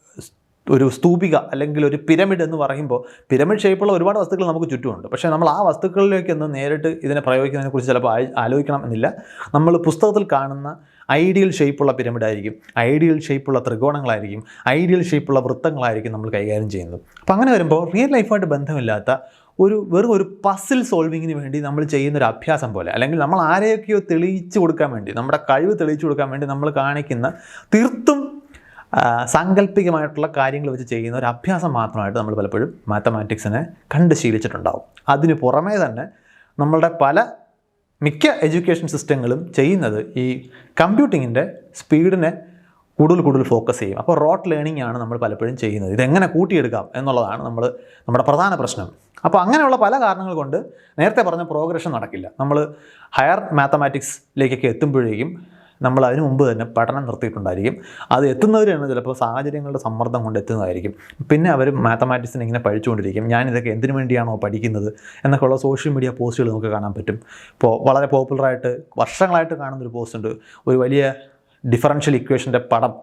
ഒരു സ്തൂപിക അല്ലെങ്കിൽ ഒരു പിരമിഡ് എന്ന് പറയുമ്പോൾ പിരമിഡ് ഷേപ്പുള്ള ഒരുപാട് വസ്തുക്കൾ നമുക്ക് ചുറ്റുമുണ്ട്. പക്ഷേ നമ്മൾ ആ വസ്തുക്കളിലേക്ക് ഒന്ന് നേരിട്ട് ഇതിനെ പ്രയോഗിക്കുന്നതിനെക്കുറിച്ച് ചിലപ്പോൾ ആലോചിക്കണം എന്നില്ല. നമ്മൾ പുസ്തകത്തിൽ കാണുന്ന ഐഡിയൽ ഷേപ്പുള്ള പിരമിഡായിരിക്കും ഐഡിയൽ ഷേപ്പുള്ള ത്രികോണങ്ങളായിരിക്കും ഐഡിയൽ ഷേപ്പുള്ള വൃത്തങ്ങളായിരിക്കും നമ്മൾ കൈകാര്യം ചെയ്യുന്നത്. അപ്പോൾ അങ്ങനെ വരുമ്പോൾ റിയൽ ലൈഫായിട്ട് ബന്ധമില്ലാത്ത ഒരു വെറും ഒരു പസിൽ സോൾവിങ്ങിന് വേണ്ടി നമ്മൾ ചെയ്യുന്ന ഒരു അഭ്യാസം പോലെ അല്ലെങ്കിൽ നമ്മൾ ആരെയൊക്കെയോ തെളിയിച്ചു കൊടുക്കാൻ വേണ്ടി നമ്മുടെ കഴിവ് തെളിയിച്ചു കൊടുക്കാൻ വേണ്ടി നമ്മൾ കാണിക്കുന്ന തീർത്തും സാങ്കല്പികമായിട്ടുള്ള കാര്യങ്ങൾ വെച്ച് ചെയ്യുന്ന ഒരു അഭ്യാസം മാത്രമായിട്ട് നമ്മൾ പലപ്പോഴും മാത്തമാറ്റിക്സിനെ കണ്ട് ശീലിച്ചിട്ടുണ്ടാവും. അതിന് പുറമേ തന്നെ നമ്മളുടെ പല മിക്ക എഡ്യൂക്കേഷൻ സിസ്റ്റങ്ങളും ചെയ്യുന്നത് ഈ കമ്പ്യൂട്ടിങ്ങിന്റെ സ്പീഡിനെ കൂടുതൽ കൂടുതൽ ഫോക്കസ് ചെയ്യും. അപ്പോൾ റോട്ട് ലേണിംഗ് ആണ് നമ്മൾ പലപ്പോഴും ചെയ്യുന്നത്. ഇതെങ്ങനെ കൂട്ടിയെടുക്കാം എന്നുള്ളതാണ് നമ്മൾ നമ്മുടെ പ്രധാന പ്രശ്നം. അപ്പോൾ അങ്ങനെയുള്ള പല കാരണങ്ങൾ കൊണ്ട് നേരത്തെ പറഞ്ഞ പ്രോഗ്രഷൻ നടക്കില്ല. നമ്മൾ ഹയർ മാത്തമാറ്റിക്സിലേക്കൊക്കെ എത്തുമ്പോഴേക്കും നമ്മൾ അതിനു മുമ്പ് തന്നെ പഠനം നിർത്തിയിട്ടുണ്ടായിരിക്കും. അത് എത്തുന്നവർ തന്നെ ചിലപ്പോൾ സാഹചര്യങ്ങളുടെ സമ്മർദ്ദം കൊണ്ട് എത്തുന്നതായിരിക്കും. പിന്നെ അവർ മാത്തമാറ്റിക്സിനെ ഇങ്ങനെ പഠിച്ചുകൊണ്ടിരിക്കും. ഞാൻ ഇതൊക്കെ എന്തിനു വേണ്ടിയാണോ പഠിക്കുന്നത് എന്നൊക്കെയുള്ള സോഷ്യൽ മീഡിയ പോസ്റ്റുകൾ നമുക്ക് കാണാൻ പറ്റും. ഇപ്പോൾ വളരെ പോപ്പുലറായിട്ട് വർഷങ്ങളായിട്ട് കാണുന്നൊരു പോസ്റ്റ് ഉണ്ട്. ഒരു വലിയ ഡിഫറൻഷ്യൽ ഇക്വേഷന്റെ പടം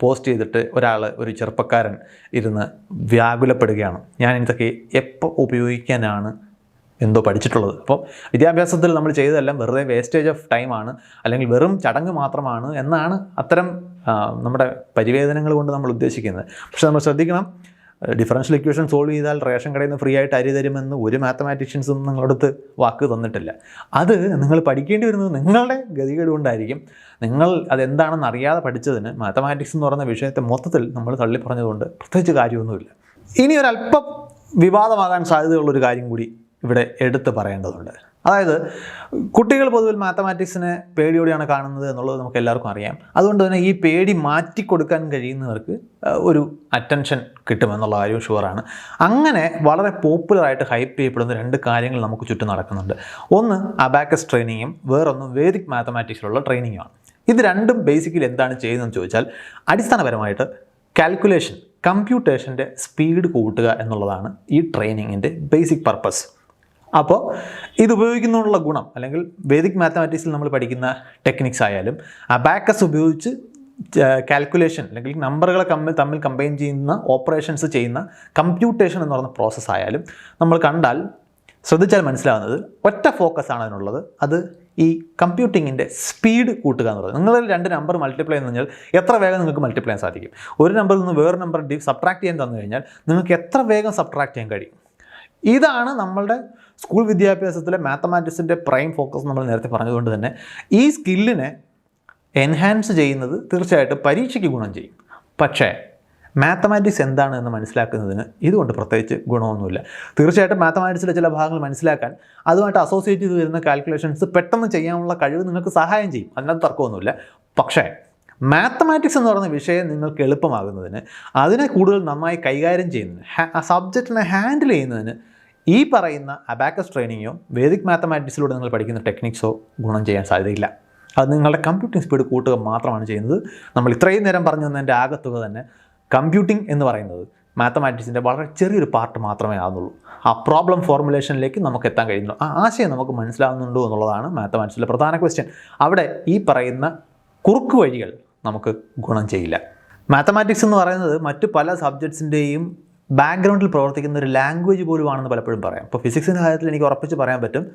പോസ്റ്റ് ചെയ്തിട്ട് ഒരാൾ ഒരു ചെറുപ്പക്കാരൻ ഇരുന്ന് വ്യാകുലപ്പെടുകയാണ്. ഞാൻ ഇതൊക്കെ എപ്പോൾ ഉപയോഗിക്കാനാണ് എന്തോ പഠിച്ചിട്ടുള്ളത്. അപ്പോൾ വിദ്യാഭ്യാസത്തിൽ നമ്മൾ ചെയ്തതെല്ലാം വെറുതെ വേസ്റ്റേജ് ഓഫ് ടൈമാണ് അല്ലെങ്കിൽ വെറും ചടങ്ങ് മാത്രമാണ് എന്നാണ് അത്തരം നമ്മുടെ പരിവേദനങ്ങൾ കൊണ്ട് നമ്മൾ ഉദ്ദേശിക്കുന്നത്. പക്ഷെ നമ്മൾ ശ്രദ്ധിക്കണം ഡിഫറൻഷ്യൽ ഇക്വേഷൻ സോൾവ് ചെയ്താൽ റേഷൻ കടയിൽ നിന്ന് ഫ്രീ ആയിട്ട് അരി തരുമെന്ന് ഒരു മാത്തമാറ്റീഷ്യൻസും നിങ്ങളടുത്ത് വാക്ക് തന്നിട്ടില്ല. അത് നിങ്ങൾ പഠിക്കേണ്ടി വരുന്നത് നിങ്ങളുടെ ഗതികേട് കൊണ്ടായിരിക്കും. നിങ്ങൾ അതെന്താണെന്ന് അറിയാതെ പഠിച്ചതിന് മാത്തമാറ്റിക്സ് എന്ന് പറയുന്ന വിഷയത്തെ മൊത്തത്തിൽ നമ്മൾ തള്ളിപ്പറഞ്ഞതുകൊണ്ട് പ്രത്യേകിച്ച് കാര്യമൊന്നുമില്ല. ഇനി ഒരല്പം വിവാദമാകാൻ സാധ്യതയുള്ളൊരു കാര്യം കൂടി ഇവിടെ എടുത്ത് പറയേണ്ടതുണ്ട്. അതായത് കുട്ടികൾ പൊതുവിൽ മാത്തമാറ്റിക്സിനെ പേടിയോടെയാണ് കാണുന്നത് എന്നുള്ളത് നമുക്ക് എല്ലാവർക്കും അറിയാം. അതുകൊണ്ട് തന്നെ ഈ പേടി മാറ്റിക്കൊടുക്കാൻ കഴിയുന്നവർക്ക് ഒരു അറ്റൻഷൻ കിട്ടുമെന്നുള്ള കാര്യം ഷുവറാണ്. അങ്ങനെ വളരെ പോപ്പുലറായിട്ട് ഹൈപ്പ് ചെയ്യപ്പെടുന്ന രണ്ട് കാര്യങ്ങൾ നമുക്ക് ചുറ്റും നടക്കുന്നുണ്ട്. ഒന്ന് അബാക്കസ് ട്രെയിനിങ്ങും വേറൊന്ന് വേദിക് മാത്തമാറ്റിക്സിലുള്ള ട്രെയിനിങ്ങുമാണ്. ഇത് രണ്ടും ബേസിക്കലി എന്താണ് ചെയ്യുന്നതെന്ന് ചോദിച്ചാൽ അടിസ്ഥാനപരമായിട്ട് കാൽക്കുലേഷൻ കമ്പ്യൂട്ടേഷന്റെ സ്പീഡ് കൂട്ടുക എന്നുള്ളതാണ് ഈ ട്രെയിനിങ്ങിന്റെ ബേസിക് പർപ്പസ് അപ്പോൾ ഇത് ഉപയോഗിക്കുന്നതിനുള്ള ഗുണം അല്ലെങ്കിൽ വേദിക് മാത്തമാറ്റിക്സിൽ നമ്മൾ പഠിക്കുന്ന ടെക്നിക്സ് ആയാലും അബാക്കസ് ഉപയോഗിച്ച് കാൽക്കുലേഷൻ അല്ലെങ്കിൽ നമ്പറുകളെ തമ്മിൽ തമ്മിൽ കമ്പൈൻ ചെയ്യുന്ന ഓപ്പറേഷൻസ് ചെയ്യുന്ന കമ്പ്യൂട്ടേഷൻ എന്ന് പറയുന്ന പ്രോസസ്സ് ആയാലും നമ്മൾ കണ്ടാൽ ശ്രദ്ധിച്ചാൽ മനസ്സിലാവുന്നത് ഒറ്റ ഫോക്കസ് ആണ് അതിനുള്ളത് അത് ഈ കമ്പ്യൂട്ടിങ്ങിന്റെ സ്പീഡ് കൂട്ടുക എന്ന് പറയുന്നത്. നിങ്ങൾ രണ്ട് നമ്പർ മൾട്ടിപ്ലൈ എന്ന് കഴിഞ്ഞാൽ എത്ര വേഗം നിങ്ങൾക്ക് മൾട്ടിപ്ലൈ ചെയ്യാൻ സാധിക്കും? ഒരു നമ്പറിൽ നിന്ന് വേറെ നമ്പർ ഡി സബ്ട്രാക്ട് ചെയ്യാൻ തന്നു കഴിഞ്ഞാൽ നിങ്ങൾക്ക് എത്ര വേഗം സബ്ട്രാക്ട് ചെയ്യാൻ കഴിയും? ഇതാണ് നമ്മളുടെ സ്കൂൾ വിദ്യാഭ്യാസത്തിലെ മാത്തമാറ്റിക്സിന്റെ പ്രൈം ഫോക്കസ് നമ്മൾ നേരത്തെ പറഞ്ഞതുകൊണ്ട് തന്നെ ഈ സ്കില്ലിനെ എൻഹാൻസ് ചെയ്യുന്നത് തീർച്ചയായിട്ടും പരീക്ഷയ്ക്ക് ഗുണം ചെയ്യും. പക്ഷേ മാത്തമാറ്റിക്സ് എന്താണ് എന്ന് മനസ്സിലാക്കുന്നതിന് ഇതുകൊണ്ട് പ്രത്യേകിച്ച് ഗുണമൊന്നുമില്ല. തീർച്ചയായിട്ടും മാത്തമാറ്റിക്സിലെ ചില ഭാഗങ്ങൾ മനസ്സിലാക്കാൻ അതുമായിട്ട് അസോസിയേറ്റ് ചെയ്ത് വരുന്ന കാൽക്കുലേഷൻസ് പെട്ടെന്ന് ചെയ്യാനുള്ള കഴിവ് നിങ്ങൾക്ക് സഹായം ചെയ്യും. അതിനകത്ത് തർക്കമൊന്നുമില്ല. പക്ഷേ മാത്തമാറ്റിക്സ് എന്ന് പറയുന്ന വിഷയം നിങ്ങൾക്ക് എളുപ്പമാകുന്നതിന് അതിനെ കൂടുതൽ നന്നായി കൈകാര്യം ചെയ്യുന്നതിന് ആ സബ്ജക്റ്റിനെ ഹാൻഡിൽ ചെയ്യുന്നതിന് ഈ പറയുന്ന അബാക്കസ് ട്രെയിനിങ്ങോ വേദിക് മാത്തമാറ്റിക്സിലൂടെ നിങ്ങൾ പഠിക്കുന്ന ടെക്നിക്സോ ഗുണം ചെയ്യാൻ സാധ്യതയില്ല. അത് നിങ്ങളുടെ കമ്പ്യൂട്ടിംഗ് സ്പീഡ് കൂട്ടുക മാത്രമാണ് ചെയ്യുന്നത്. നമ്മൾ ഇത്രയും നേരം പറഞ്ഞു തന്നതിന്റെ ആകത്തുക തന്നെ കമ്പ്യൂട്ടിംഗ് എന്ന് പറയുന്നത് മാത്തമാറ്റിക്സിന്റെ വളരെ ചെറിയൊരു പാർട്ട് മാത്രമേ ആകുന്നുള്ളൂ ആ പ്രോബ്ലം ഫോർമുലേഷനിലേക്ക് നമുക്ക് എത്താൻ കഴിയുന്നു ആ ആശയം നമുക്ക് മനസ്സിലാവുന്നുണ്ടോ എന്നുള്ളതാണ് മാത്തമാറ്റിക്സിലെ പ്രധാന ക്വസ്റ്റ്യൻ അവിടെ ഈ പറയുന്ന കുറുക്ക് വഴികൾ നമുക്ക് ഗുണം ചെയ്യില്ല. മാത്തമാറ്റിക്സ് എന്ന് പറയുന്നത് മറ്റ് പല സബ്ജക്ട്സിന്റെയും ബാക്ക്ഗ്രൗണ്ടിൽ പ്രവർത്തിക്കുന്ന ഒരു ലാംഗ്വേജ് പോലുമാണെന്ന് പലപ്പോഴും പറയാം. ഇപ്പോൾ ഫിസിക്സിന്റെ കാര്യത്തിൽ എനിക്ക് ഉറപ്പിച്ച് പറയാൻ പറ്റും.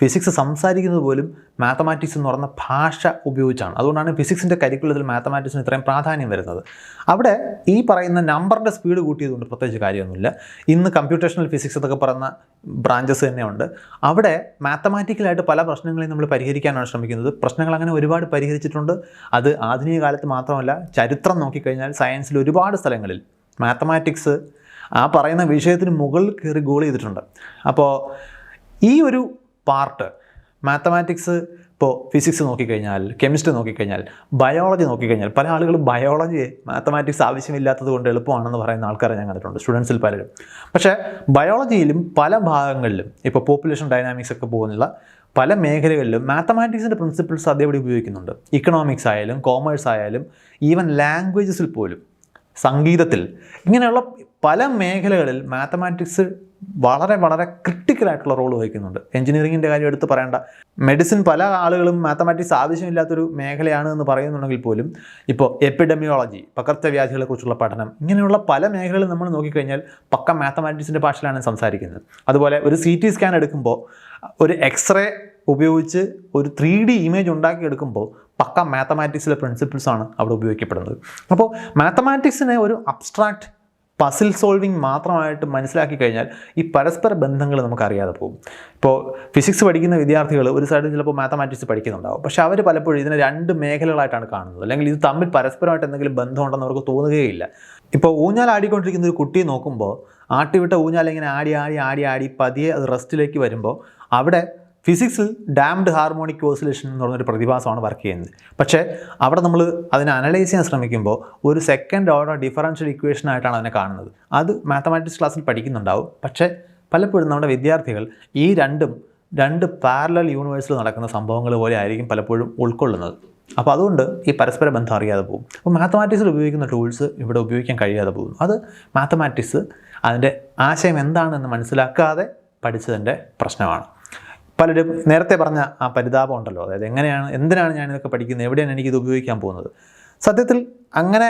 ഫിസിക്സ് സംസാരിക്കുന്നത് പോലും മാത്തമാറ്റിക്സ് എന്ന് പറയുന്ന ഭാഷ ഉപയോഗിച്ചാണ്. അതുകൊണ്ടാണ് ഫിസിക്സിന്റെ കരിക്കുലത്തിൽ മാത്തമാറ്റിക്സിന് ഇത്രയും പ്രാധാന്യം വരുന്നത്. അവിടെ ഈ പറയുന്ന നമ്പറിന്റെ സ്പീഡ് കൂട്ടിയതുകൊണ്ട് പ്രത്യേകിച്ച് കാര്യമൊന്നുമില്ല. ഇന്ന് കമ്പ്യൂട്ടേഷണൽ ഫിസിക്സ് എന്നൊക്കെ പറയുന്ന ബ്രാഞ്ചസ് തന്നെയുണ്ട്. അവിടെ മാത്തമാറ്റിക്കലായിട്ട് പല പ്രശ്നങ്ങളെയും നമ്മൾ പരിഹരിക്കാനാണ് ശ്രമിക്കുന്നത്. പ്രശ്നങ്ങൾ അങ്ങനെ ഒരുപാട് പരിഹരിച്ചിട്ടുണ്ട്. അത് ആധുനിക കാലത്ത് മാത്രമല്ല ചരിത്രം നോക്കിക്കഴിഞ്ഞാൽ സയൻസിൽ ഒരുപാട് സ്ഥലങ്ങളിൽ മാത്തമാറ്റിക്സ് ആ പറയുന്ന വിഷയത്തിന് മുകളിൽ കയറി ഗോൾ ചെയ്തിട്ടുണ്ട്. അപ്പോൾ ഈ ഒരു പാർട്ട്. മാത്തമാറ്റിക്സ് ഇപ്പോൾ ഫിസിക്സ് നോക്കിക്കഴിഞ്ഞാൽ കെമിസ്ട്രി നോക്കിക്കഴിഞ്ഞാൽ ബയോളജി നോക്കിക്കഴിഞ്ഞാൽ പല ആളുകളും ബയോളജി മാത്തമാറ്റിക്സ് ആവശ്യമില്ലാത്തത് കൊണ്ട് എളുപ്പമാണെന്ന് പറയുന്ന ആൾക്കാരെ ഞാൻ കണ്ടിട്ടുണ്ട് സ്റ്റുഡൻസിൽ പലരും. പക്ഷേ ബയോളജിയിലും പല ഭാഗങ്ങളിലും ഇപ്പോൾ പോപ്പുലേഷൻ ഡൈനാമിക്സ് ഒക്കെ പോകുന്നുള്ള പല മേഖലകളിലും മാത്തമാറ്റിക്സിന്റെ പ്രിൻസിപ്പിൾസ് അതേപടി ഉപയോഗിക്കുന്നുണ്ട്. ഇക്കണോമിക്സ് ആയാലും കോമേഴ്സ് ആയാലും ഈവൻ ലാംഗ്വേജസിൽ പോലും സംഗീതത്തിൽ ഇങ്ങനെയുള്ള പല മേഖലകളിൽ മാത്തമാറ്റിക്സ് വളരെ വളരെ ക്രിട്ടിക്കലായിട്ടുള്ള റോൾ വഹിക്കുന്നുണ്ട്. എഞ്ചിനീയറിങ്ങിന്റെ കാര്യം എടുത്ത് പറയേണ്ട. മെഡിസിൻ പല ആളുകളും മാത്തമാറ്റിക്സ് ആവശ്യമില്ലാത്തൊരു മേഖലയാണ് എന്ന് പറയുന്നുണ്ടെങ്കിൽ പോലും ഇപ്പോൾ എപ്പിഡമിയോളജി പകർച്ചവ്യാധികളെക്കുറിച്ചുള്ള പഠനം ഇങ്ങനെയുള്ള പല മേഖലകളും നമ്മൾ നോക്കിക്കഴിഞ്ഞാൽ പക്ക മാത്തമാറ്റിക്സിന്റെ ഭാഷയിലാണ് സംസാരിക്കുന്നത്. അതുപോലെ ഒരു സി ടി സ്കാൻ എടുക്കുമ്പോൾ ഒരു എക്സ്റേ ഉപയോഗിച്ച് ഒരു ത്രീ ഡി ഇമേജ് ഉണ്ടാക്കിയെടുക്കുമ്പോൾ പക്ക മാത്തമാറ്റിക്സിലെ പ്രിൻസിപ്പിൾസാണ് അവിടെ ഉപയോഗിക്കപ്പെടുന്നത്. അപ്പോൾ മാത്തമാറ്റിക്സിനെ ഒരു അബ്സ്ട്രാക്റ്റ് പസിൽ സോൾവിങ് മാത്രമായിട്ട് മനസ്സിലാക്കി കഴിഞ്ഞാൽ ഈ പരസ്പര ബന്ധങ്ങൾ നമുക്ക് അറിയാതെ പോകും. ഇപ്പോൾ ഫിസിക്സ് പഠിക്കുന്ന വിദ്യാർത്ഥികൾ ഒരു സൈഡിൽ ചിലപ്പോൾ മാത്തമാറ്റിക്സ് പഠിക്കുന്നുണ്ടാവും. പക്ഷേ അവർ പലപ്പോഴും ഇതിനെ രണ്ട് മേഖലകളായിട്ടാണ് കാണുന്നത്. അല്ലെങ്കിൽ ഇത് തമ്മിൽ പരസ്പരമായിട്ട് എന്തെങ്കിലും ബന്ധമുണ്ടെന്ന് അവർക്ക് തോന്നുകയില്ല. ഇപ്പോൾ ഊഞ്ഞാൽ ആടിക്കൊണ്ടിരിക്കുന്ന ഒരു കുട്ടിയെ നോക്കുമ്പോൾ ആട്ടിവിട്ട ഊഞ്ഞാൽ ഇങ്ങനെ ആടി ആടി ആടി ആടി പതിയെ അത് റെസ്റ്റിലേക്ക് വരുമ്പോൾ അവിടെ ഫിസിക്സിൽ ഡാംഡ് ഹാർമോണിക് ഓസിലേഷൻ എന്ന് പറഞ്ഞൊരു പ്രതിഭാസമാണ് വർക്ക് ചെയ്യുന്നത്. പക്ഷേ അവിടെ നമ്മൾ അതിനെ അനലൈസ് ചെയ്യാൻ ശ്രമിക്കുമ്പോൾ ഒരു സെക്കൻഡ് ഓർഡർ ഡിഫറൻഷ്യൽ ഇക്വേഷൻ ആയിട്ടാണ് അതിനെ കാണുന്നത്. അത് മാത്തമാറ്റിക്സ് ക്ലാസ്സിൽ പഠിക്കുന്നുണ്ടാവും. പക്ഷേ പലപ്പോഴും നമ്മുടെ വിദ്യാർത്ഥികൾ ഈ രണ്ടും രണ്ട് പാരലൽ യൂണിവേഴ്സിൽ നടക്കുന്ന സംഭവങ്ങൾ പോലെ ആയിരിക്കും പലപ്പോഴും ഉൾക്കൊള്ളുന്നത്. അപ്പോൾ അതുകൊണ്ട് ഈ പരസ്പര ബന്ധം അറിയാതെ പോകും. അപ്പോൾ മാത്തമാറ്റിക്സിൽ ഉപയോഗിക്കുന്ന ടൂൾസ് ഇവിടെ ഉപയോഗിക്കാൻ കഴിയാതെ പോകും അത് മാത്തമാറ്റിക്സ് അതിന്റെ ആശയം എന്താണെന്ന് മനസ്സിലാക്കാതെ പഠിച്ചതിന്റെ പ്രശ്നമാണ്. പലരും നേരത്തെ പറഞ്ഞ ആ പരിതാപം ഉണ്ടല്ലോ. അതായത് എങ്ങനെയാണ് എന്തിനാണ് ഞാൻ ഇതൊക്കെ പഠിക്കുന്നത്? എവിടെയാണ് എനിക്കിത് ഉപയോഗിക്കാൻ പോകുന്നത്? സത്യത്തിൽ അങ്ങനെ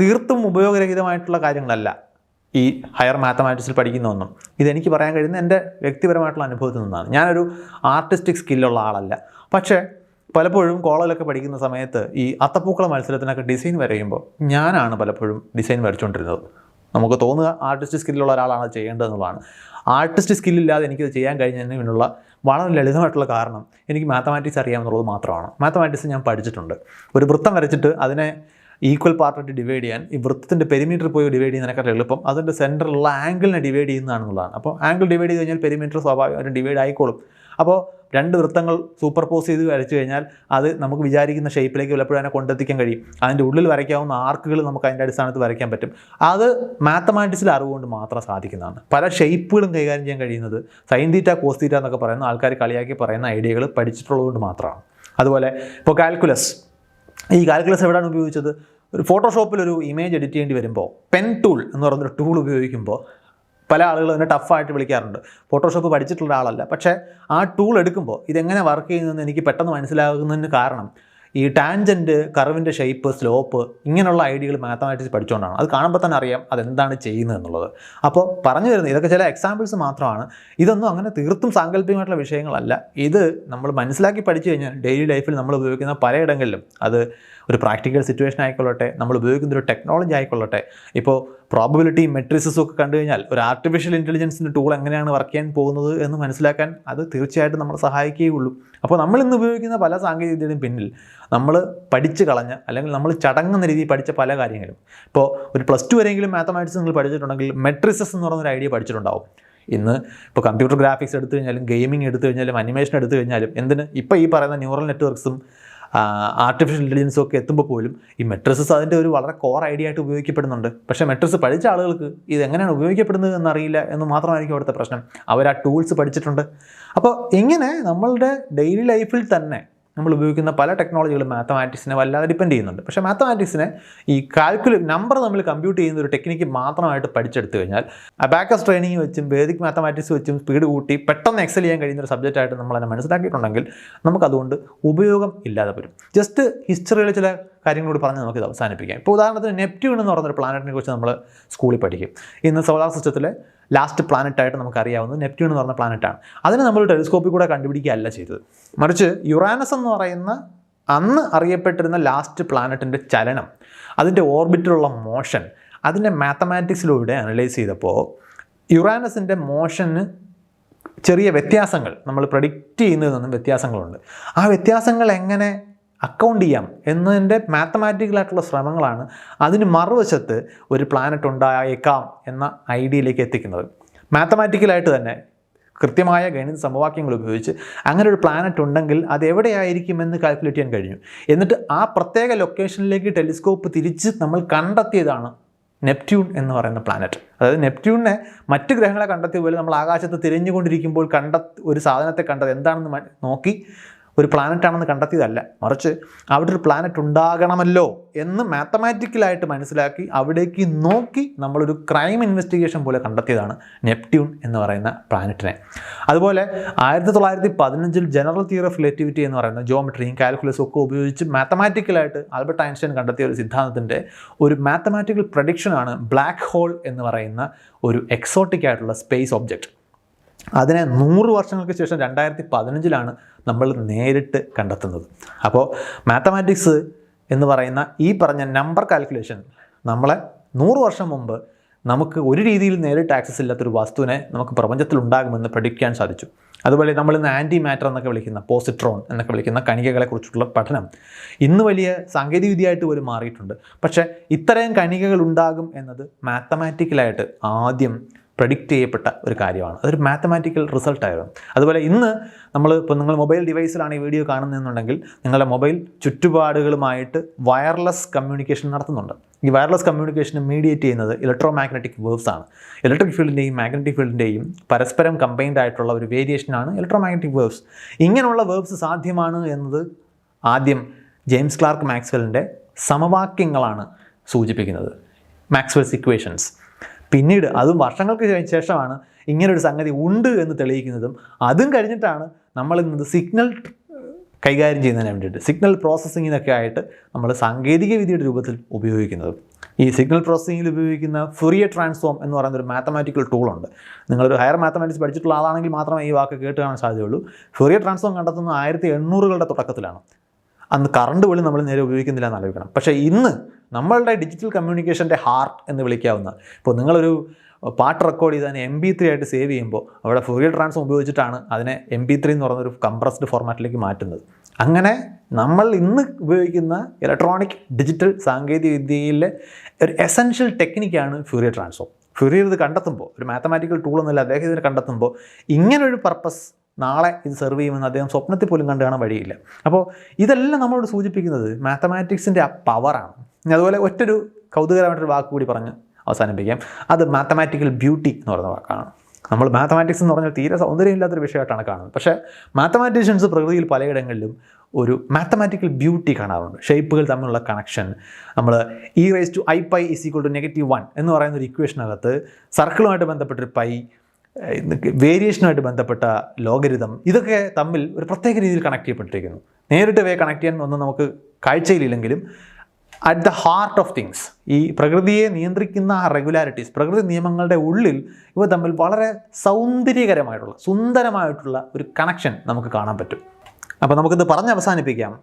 തീർത്തും ഉപയോഗരഹിതമായിട്ടുള്ള കാര്യങ്ങളല്ല ഈ ഹയർ മാത്തമാറ്റിക്സിൽ പഠിക്കുന്ന ഒന്നും. ഇതെനിക്ക് പറയാൻ കഴിയുന്ന എന്റെ വ്യക്തിപരമായിട്ടുള്ള അനുഭവത്തിൽ നിന്നാണ്. ഞാനൊരു ആർട്ടിസ്റ്റിക് സ്കില്ലുള്ള ആളല്ല. പക്ഷേ പലപ്പോഴും കോളേജിലൊക്കെ പഠിക്കുന്ന സമയത്ത് ഈ അത്തപ്പൂക്കള മത്സരത്തിനൊക്കെ ഡിസൈൻ വരയുമ്പോൾ ഞാനാണ് പലപ്പോഴും ഡിസൈൻ വരച്ചുകൊണ്ടിരുന്നത്. നമുക്ക് തോന്നുക ആർട്ടിസ്റ്റ് സ്കില്ലുള്ള ഒരാളാണ് ചെയ്യേണ്ടതെന്നുള്ളതാണ് ആർട്ടിസ്റ്റ് സ്കില്ലില്ലാതെ എനിക്കത് ചെയ്യാൻ കഴിഞ്ഞതിന് പിന്നുള്ള വളരെ ലളിതമായിട്ടുള്ള കാരണം എനിക്ക് മാത്തമാറ്റിക്സ് അറിയാമെന്നുള്ളത് മാത്രമാണ്. മാത്തമാറ്റിക്സ് ഞാൻ പഠിച്ചിട്ടുണ്ട്. ഒരു വൃത്തം വരച്ചിട്ട് അതിനെ ഈക്വൽ പാർട്ടായിട്ട് ഡിവൈഡ് ചെയ്യാൻ ഈ വൃത്തത്തിന്റെ പെരിമീറ്റർ പോയി ഡിവൈഡ് ചെയ്യുന്നതിനേക്കാൾ എളുപ്പം. അതിന്റെ സെന്ററിലുള്ള ആംഗിളിനെ ഡിവൈഡ് ചെയ്യുന്നതാണെന്നുള്ളതാണ്. അപ്പോൾ ആംഗിൾ ഡിവൈഡ് ചെയ്ത് കഴിഞ്ഞാൽ പെരിമീറ്റർ സ്വാഭാവികമായിട്ടും ഡിവൈഡ് ആയിക്കോളും. അപ്പോൾ രണ്ട് വൃത്തങ്ങൾ സൂപ്പർ പോസ് ചെയ്ത് വരച്ചു കഴിഞ്ഞാൽ അത് നമുക്ക് വിചാരിക്കുന്ന ഷേപ്പിലേക്ക് വല്ലപ്പോഴും അതിനെ കൊണ്ടെത്തിക്കാൻ കഴിയും. അതിന്റെ ഉള്ളിൽ വരയ്ക്കാവുന്ന ആർക്കുകൾ നമുക്ക് അതിന്റെ അടിസ്ഥാനത്ത് വരയ്ക്കാൻ പറ്റും. അത് മാത്തമാറ്റിക്സിൽ അറിവുകൊണ്ട് മാത്രം സാധിക്കുന്നതാണ്. പല ഷേപ്പുകളും കൈകാര്യം ചെയ്യാൻ കഴിയുന്നത് സൈൻ തീറ്റ കോസ് തീറ്റ എന്നൊക്കെ പറയുന്ന ആൾക്കാർ കളിയാക്കി പറയുന്ന ഐഡിയകൾ പഠിച്ചിട്ടുള്ളതുകൊണ്ട് മാത്രമാണ്. അതുപോലെ ഇപ്പോൾ കാൽക്കുലസ് ഈ കാൽക്കുലസ് എവിടെയാണ് ഉപയോഗിച്ചത്? ഒരു ഫോട്ടോഷോപ്പിൽ ഒരു ഇമേജ് എഡിറ്റ് ചെയ്യേണ്ടി വരുമ്പോൾ പെൻ ടൂൾ എന്ന് പറയുന്നൊരു ടൂൾ ഉപയോഗിക്കുമ്പോൾ പല ആളുകളും അതിനെ ടഫായിട്ട് വിളിക്കാറുണ്ട്. ഫോട്ടോഷോപ്പ് പഠിച്ചിട്ടുള്ള ആളല്ല പക്ഷേ ആ ടൂൾ എടുക്കുമ്പോൾ ഇതെങ്ങനെ വർക്ക് ചെയ്യുന്നതെന്ന് എനിക്ക് പെട്ടെന്ന് മനസ്സിലാകുന്നതിന് കാരണം ഈ ടാൻജന്റ് കർവിന്റെ ഷേപ്പ് സ്ലോപ്പ് ഇങ്ങനെയുള്ള ഐഡിയകൾ മാത്തമാറ്റിക്സ് പഠിച്ചുകൊണ്ടാണ് അത് കാണുമ്പോൾ തന്നെ അറിയാം അതെന്താണ് ചെയ്യുന്നത് എന്നുള്ളത്. അപ്പോൾ പറഞ്ഞു വരുന്നത് ഇതൊക്കെ ചില എക്സാമ്പിൾസ് മാത്രമാണ്. ഇതൊന്നും അങ്ങനെ തീർത്തും സാങ്കല്പികമായിട്ടുള്ള വിഷയങ്ങളല്ല. ഇത് നമ്മൾ മനസ്സിലാക്കി പഠിച്ചു കഴിഞ്ഞാൽ ഡെയിലി ലൈഫിൽ നമ്മൾ ഉപയോഗിക്കുന്ന പലയിടങ്ങളിലും അത് ഒരു പ്രാക്ടിക്കൽ സിറ്റുവേഷൻ ആയിക്കൊള്ളട്ടെ നമ്മൾ ഉപയോഗിക്കുന്ന ഒരു ടെക്നോളജി ആയിക്കൊള്ളട്ടെ. ഇപ്പോൾ പ്രോബബിലിറ്റി മെട്രിസസും ഒക്കെ കണ്ടു കഴിഞ്ഞാൽ ഒരു ആർട്ടിഫിഷ്യൽ ഇന്റലിജൻസിന്റെ ടൂൾ എങ്ങനെയാണ് വർക്ക് ചെയ്യാൻ പോകുന്നത് എന്ന് മനസ്സിലാക്കാൻ അത് തീർച്ചയായിട്ടും നമ്മളെ സഹായിക്കുകയുള്ളൂ. അപ്പോൾ നമ്മൾ ഇന്ന് ഉപയോഗിക്കുന്ന പല സാങ്കേതികതയുടെയും പിന്നിൽ നമ്മൾ പഠിച്ചു കളഞ്ഞ അല്ലെങ്കിൽ നമ്മൾ ചടങ്ങുന്ന രീതിയിൽ പഠിച്ച പല കാര്യങ്ങളും. ഇപ്പോൾ ഒരു പ്ലസ് ടു വരെയെങ്കിലും മാത്തമാറ്റിക്സ് നിങ്ങൾ പഠിച്ചിട്ടുണ്ടെങ്കിൽ മെട്രിസസ് എന്ന് പറയുന്ന ഒരു ഐഡിയ പഠിച്ചിട്ടുണ്ടാവും. ഇന്ന് ഇപ്പോൾ കമ്പ്യൂട്ടർ ഗ്രാഫിക്സ് എടുത്തു കഴിഞ്ഞാലും ഗെയിമിംഗ് എടുത്തു കഴിഞ്ഞാലും അനിമേഷൻ എടുത്തു കഴിഞ്ഞാലും എന്തിന്? ഇപ്പോൾ ഈ പറയുന്ന ന്യൂറൽ നെറ്റ്വർക്ക്സും ആർട്ടിഫിഷ്യൽ ഇന്റലിജൻസും ഒക്കെ എത്തുമ്പോൾ പോലും ഈ മെട്രസസ് അതിന്റെ ഒരു വളരെ കോർ ഐഡിയ ആയിട്ട് ഉപയോഗിക്കപ്പെടുന്നുണ്ട്. പക്ഷേ മെട്രസ് പഠിച്ച ആളുകൾക്ക് ഇത് എങ്ങനെയാണ് ഉപയോഗിക്കപ്പെടുന്നത് എന്നറിയില്ല എന്ന് മാത്രമായിരിക്കും അവിടുത്തെ പ്രശ്നം. അവർ ആ ടൂൾസ് പഠിച്ചിട്ടുണ്ട്. അപ്പോൾ ഇങ്ങനെ നമ്മളുടെ ഡെയിലി ലൈഫിൽ തന്നെ നമ്മൾ ഉപയോഗിക്കുന്ന പല ടെക്നോളജികളും മാത്തമാറ്റിക്സിനെ വല്ലാതെ ഡിപ്പെൻഡ് ചെയ്യുന്നുണ്ട്. പക്ഷേ മാത്തമാറ്റിക്സിനെ ഈ കാൽക്കുലേ നമ്പർ നമ്മൾ കമ്പ്യൂട്ട് ചെയ്യുന്ന ഒരു ടെക്നിക്ക് മാത്രമായിട്ട് പഠിച്ചെടുത്തു കഴിഞ്ഞാൽ അബാക്കസ് ട്രെയിനിങ് വെച്ചും വേദിക് മാത്തമാറ്റിക്സ് വെച്ചും സ്പീഡ് കൂട്ടി പെട്ടെന്ന് എക്സൽ ചെയ്യാൻ കഴിയുന്ന ഒരു സബ്ജക്റ്റ് ആയിട്ട് നമ്മൾ അതിനെ മനസ്സിലാക്കിയിട്ടുണ്ടെങ്കിൽ നമുക്കതുകൊണ്ട് ഉപയോഗം ഇല്ലാതെ വരും. ജസ്റ്റ് ഹിസ്റ്ററിയിലെ ചില കാര്യങ്ങളോട് പറഞ്ഞ് നമുക്കിത് അവസാനിപ്പിക്കാം. ഇപ്പോൾ ഉദാഹരണത്തിന് നെപ്റ്റ്യൂൺ എന്ന് പറഞ്ഞൊരു പ്ലാനറ്റിനെ കുറിച്ച് നമ്മൾ സ്കൂളിൽ പഠിക്കും. ഇന്ന് സോളാർ സിസ്റ്റത്തിലെ ലാസ്റ്റ് പ്ലാനറ്റായിട്ട് നമുക്കറിയാവുന്നത് നെപ്റ്റ്യൂൺ എന്ന് പറഞ്ഞ പ്ലാനറ്റാണ്. അതിനെ നമ്മൾ ടെലിസ്കോപ്പിൽ കൂടെ കണ്ടുപിടിക്കുകയല്ല ചെയ്തത്. മറിച്ച് യുറാനസ് എന്ന് പറയുന്ന അന്ന് അറിയപ്പെട്ടിരുന്ന ലാസ്റ്റ് പ്ലാനറ്റിന്റെ ചലനം അതിന്റെ ഓർബിറ്റിലുള്ള മോഷൻ അതിന്റെ മാത്തമാറ്റിക്സിലൂടെ അനലൈസ് ചെയ്തപ്പോൾ യുറാനസിന്റെ മോഷന് ചെറിയ വ്യത്യാസങ്ങൾ നമ്മൾ പ്രഡിക്റ്റ് ചെയ്യുന്നതിൽ നിന്നും വ്യത്യാസങ്ങളുണ്ട്. ആ വ്യത്യാസങ്ങൾ എങ്ങനെ അക്കൗണ്ട് ചെയ്യാം എന്നതിന്റെ മാത്തമാറ്റിക്കലായിട്ടുള്ള ശ്രമങ്ങളാണ് അതിന് മറുവശത്ത് ഒരു പ്ലാനറ്റ് ഉണ്ടായേക്കാം എന്ന ഐഡിയയിലേക്ക് എത്തിക്കുന്നത്. മാത്തമാറ്റിക്കലായിട്ട് തന്നെ കൃത്യമായ ഗണിത സമവാക്യങ്ങൾ ഉപയോഗിച്ച് അങ്ങനെ ഒരു പ്ലാനറ്റ് ഉണ്ടെങ്കിൽ അത് എവിടെയായിരിക്കുമെന്ന് കാൽക്കുലേറ്റ് ചെയ്യാൻ കഴിഞ്ഞു. എന്നിട്ട് ആ പ്രത്യേക ലൊക്കേഷനിലേക്ക് ടെലിസ്കോപ്പ് തിരിച്ച് നമ്മൾ കണ്ടെത്തിയതാണ് നെപ്റ്റ്യൂൺ എന്ന് പറയുന്ന പ്ലാനറ്റ് അതായത് നെപ്റ്റ്യൂണിനെ മറ്റ് ഗ്രഹങ്ങളെ കണ്ടെത്തിയ പോലെ നമ്മൾ ആകാശത്ത് തിരിഞ്ഞുകൊണ്ടിരിക്കുമ്പോൾ കണ്ട ഒരു സാധനത്തെ കണ്ടത് എന്താണെന്ന് നോക്കി ഒരു പ്ലാനറ്റ് ആണെന്ന് കണ്ടെത്തിയതല്ല. മറിച്ച് അവിടെ ഒരു പ്ലാനറ്റ് ഉണ്ടാകണമല്ലോ എന്ന് മാത്തമാറ്റിക്കലായിട്ട് മനസ്സിലാക്കി അവിടേക്ക് നോക്കി നമ്മളൊരു ക്രൈം ഇൻവെസ്റ്റിഗേഷൻ പോലെ കണ്ടെത്തിയതാണ് നെപ്റ്റ്യൂൺ എന്ന് പറയുന്ന പ്ലാനറ്റിനെ അതുപോലെ ആയിരത്തി തൊള്ളായിരത്തി പതിനഞ്ചിൽ ജനറൽ തിയറി ഓഫ് റിലേറ്റിവിറ്റി എന്ന് പറയുന്ന ജോമെട്രിയും കാൽക്കുലസും ഒക്കെ ഉപയോഗിച്ച് മാത്തമാറ്റിക്കലായിട്ട് ആൽബർട്ട് ഐൻസ്റ്റൈൻ കണ്ടെത്തിയ ഒരു സിദ്ധാന്തത്തിന്റെ ഒരു മാത്തമാറ്റിക്കൽ പ്രഡിക്ഷനാണ് ബ്ലാക്ക് ഹോൾ എന്ന് പറയുന്ന ഒരു എക്സോട്ടിക് ആയിട്ടുള്ള സ്പേസ് ഒബ്ജക്റ്റ് അതിനെ നൂറ് വർഷങ്ങൾക്ക് ശേഷം രണ്ടായിരത്തി പതിനഞ്ചിലാണ് നമ്മൾ നേരിട്ട് കണ്ടെത്തുന്നത്. അപ്പോൾ മാത്തമാറ്റിക്സ് എന്ന് പറയുന്ന ഈ പറഞ്ഞ നമ്പർ കാൽക്കുലേഷൻ നമ്മളെ നൂറ് വർഷം മുമ്പ് നമുക്ക് ഒരു രീതിയിൽ നേരിട്ട് ആക്സസ് ഇല്ലാത്തൊരു വസ്തുവിനെ നമുക്ക് പ്രപഞ്ചത്തിൽ ഉണ്ടാകുമെന്ന് പ്രഡിക്റ്റ് സാധിച്ചു. അതുപോലെ നമ്മൾ ഇന്ന് ആന്റി മാറ്റർ എന്നൊക്കെ വിളിക്കുന്ന പോസിട്രോൺ എന്നൊക്കെ വിളിക്കുന്ന കണികകളെക്കുറിച്ചുള്ള പഠനം ഇന്ന് വലിയ സാങ്കേതികവിദ്യയായിട്ട് പോലും മാറിയിട്ടുണ്ട്. പക്ഷേ ഇത്രയും കണികകൾ ഉണ്ടാകും എന്നത് മാത്തമാറ്റിക്കലായിട്ട് ആദ്യം പ്രഡിക്റ്റ് ചെയ്യപ്പെട്ട ഒരു കാര്യമാണ്. അതൊരു മാത്തമാറ്റിക്കൽ റിസൾട്ടായിരുന്നു അതുപോലെ ഇന്ന് നമ്മൾ ഇപ്പോൾ നിങ്ങൾ മൊബൈൽ ഡിവൈസിലാണ് ഈ വീഡിയോ കാണുന്നതെന്നുണ്ടെങ്കിൽ നിങ്ങളുടെ മൊബൈൽ ചുറ്റുപാടുകളുമായിട്ട് വയർലെസ് കമ്മ്യൂണിക്കേഷൻ നടത്തുന്നുണ്ട്. ഈ വയർലെസ് കമ്മ്യൂണിക്കേഷൻ മീഡിയേറ്റ് ചെയ്യുന്നത് ഇലക്ട്രോ മാഗ്നറ്റിക് വേവ്സ് ആണ്. ഇലക്ട്രിക് ഫീൽഡിന്റെയും മാഗ്നറ്റിക് ഫീൽഡിന്റെയും പരസ്പരം കമ്പൈൻഡ് ആയിട്ടുള്ള ഒരു വേരിയേഷനാണ് ഇലക്ട്രോ മാഗ്നറ്റിക് വേവ്സ് ഇങ്ങനെയുള്ള വേവ്സ് സാധ്യമാണ് എന്നത് ആദ്യം ജെയിംസ് ക്ലാർക്ക് മാക്സ്വെലിന്റെ സമവാക്യങ്ങളാണ് സൂചിപ്പിക്കുന്നത്. മാക്സ്വെൽസ് ഇക്വേഷൻസ് പിന്നീട് അതും വർഷങ്ങൾക്ക് ശേഷമാണ് ഇങ്ങനൊരു സംഗതി ഉണ്ട് എന്ന് തെളിയിക്കുന്നതും. അതും കഴിഞ്ഞിട്ടാണ് നമ്മൾ ഇന്നത് സിഗ്നൽ കൈകാര്യം ചെയ്യുന്നതിന് വേണ്ടിയിട്ട് സിഗ്നൽ പ്രോസസ്സിങ്ങിനൊക്കെ ആയിട്ട് നമ്മൾ സാങ്കേതിക വിദ്യയുടെ രൂപത്തിൽ ഉപയോഗിക്കുന്നത്. ഈ സിഗ്നൽ പ്രോസസ്സിങ്ങിൽ ഉപയോഗിക്കുന്ന ഫുറിയ ട്രാൻസ്ഫോം എന്ന് പറയുന്ന ഒരു മാത്തമാറ്റിക്കൽ ടൂളുണ്ട്. നിങ്ങളൊരു ഹയർ മാത്തമാറ്റിക്സ് പഠിച്ചിട്ടുള്ള ആളാണെങ്കിൽ മാത്രമേ ഈ വാക്ക് കേട്ട് കാണാൻ സാധ്യതയുള്ളൂ. ഫുറിയ ട്രാൻസ്ഫോം കണ്ടെത്തുന്നത് ആയിരത്തി എണ്ണൂറുകളുടെ തുടക്കത്തിലാണ്. അന്ന് കറണ്ട് പോലും നമ്മൾ നേരെ ഉപയോഗിക്കുന്നില്ല എന്ന് ആലോചിക്കണം. പക്ഷേ ഇന്ന് നമ്മളുടെ ഡിജിറ്റൽ കമ്മ്യൂണിക്കേഷന്റെ ഹാർട്ട് എന്ന് വിളിക്കാവുന്ന. ഇപ്പോൾ നിങ്ങളൊരു പാട്ട് റെക്കോർഡ് ചെയ്ത് അതിനെ എം ബി ത്രീ ആയിട്ട് സേവ് ചെയ്യുമ്പോൾ അവിടെ ഫുറിയൽ ട്രാൻസ്ഫോം ഉപയോഗിച്ചിട്ടാണ് അതിനെ എം ബി ത്രീ എന്ന് പറയുന്നൊരു കംപ്രസ്ഡ് ഫോർമാറ്റിലേക്ക് മാറ്റുന്നത്. അങ്ങനെ നമ്മൾ ഇന്ന് ഉപയോഗിക്കുന്ന ഇലക്ട്രോണിക് ഡിജിറ്റൽ സാങ്കേതിക വിദ്യയിലെ ഒരു എസെൻഷ്യൽ ടെക്നിക്കാണ് ഫ്യൂറിയർ ട്രാൻസ്ഫോം ഫ്യൂറിയർ ഇത് കണ്ടെത്തുമ്പോൾ ഒരു മാത്തമാറ്റിക്കൽ ടൂൾ എന്നല്ല അദ്ദേഹം ഇതിനെ കണ്ടെത്തുമ്പോൾ ഇങ്ങനൊരു പർപ്പസ് നാളെ ഇത് സെർവ് ചെയ്യുമെന്ന് അദ്ദേഹം സ്വപ്നത്തിൽ പോലും കണ്ടു കാണാൻ വഴിയില്ല. അപ്പോൾ ഇതെല്ലാം നമ്മളോട് സൂചിപ്പിക്കുന്നത് മാത്തമാറ്റിക്സിന്റെ ആ പവറാണ് അതുപോലെ ഒറ്റൊരു കൗതുകരമായിട്ടൊരു വാക്ക് കൂടി പറഞ്ഞ് അവസാനിപ്പിക്കാം. അത് മാത്തമാറ്റിക്കൽ ബ്യൂട്ടി എന്ന് പറയുന്ന വാക്കാണ്. നമ്മൾ മാത്തമാറ്റിക്സ് എന്ന് പറഞ്ഞാൽ തീരെ സൗന്ദര്യമില്ലാത്തൊരു വിഷയമായിട്ടാണ് കാണുന്നത്. പക്ഷേ മാത്തമാറ്റീഷ്യൻസ് പ്രകൃതിയിൽ പലയിടങ്ങളിലും ഒരു മാത്തമാറ്റിക്കൽ ബ്യൂട്ടി കാണാറുണ്ട്. ഷേപ്പുകൾ തമ്മിലുള്ള കണക്ഷൻ നമ്മൾ e raise to i pi is equal to negative one എന്ന് പറയുന്ന ഒരു ഇക്വേഷനകത്ത് സർക്കിളുമായിട്ട് ബന്ധപ്പെട്ടൊരു പൈ വേരിയേഷനുമായിട്ട് ബന്ധപ്പെട്ട ലോഗരിതം ഇതൊക്കെ തമ്മിൽ ഒരു പ്രത്യേക രീതിയിൽ കണക്ട് ചെയ്യപ്പെട്ടിരിക്കുന്നു. നേരിട്ട് വേ കണക്ട് ചെയ്യാൻ ഒന്നും നമുക്ക് കാഴ്ചയിലില്ലെങ്കിലും at the heart of things ഈ പ്രകൃതിയെ നിയന്ത്രിക്കുന്ന റെഗുലാരിറ്റീസ് പ്രകൃതി നിയമങ്ങളുടെ ഉള്ളിൽ ഇവ തമ്മിൽ വളരെ സൗന്ദര്യകരമായിട്ടുള്ള സുന്ദരമായിട്ടുള്ള ഒരു കണക്ഷൻ നമുക്ക് കാണാൻ പറ്റും. അപ്പോൾ നമുക്കിത് പറഞ്ഞ് അവസാനിപ്പിക്കാം.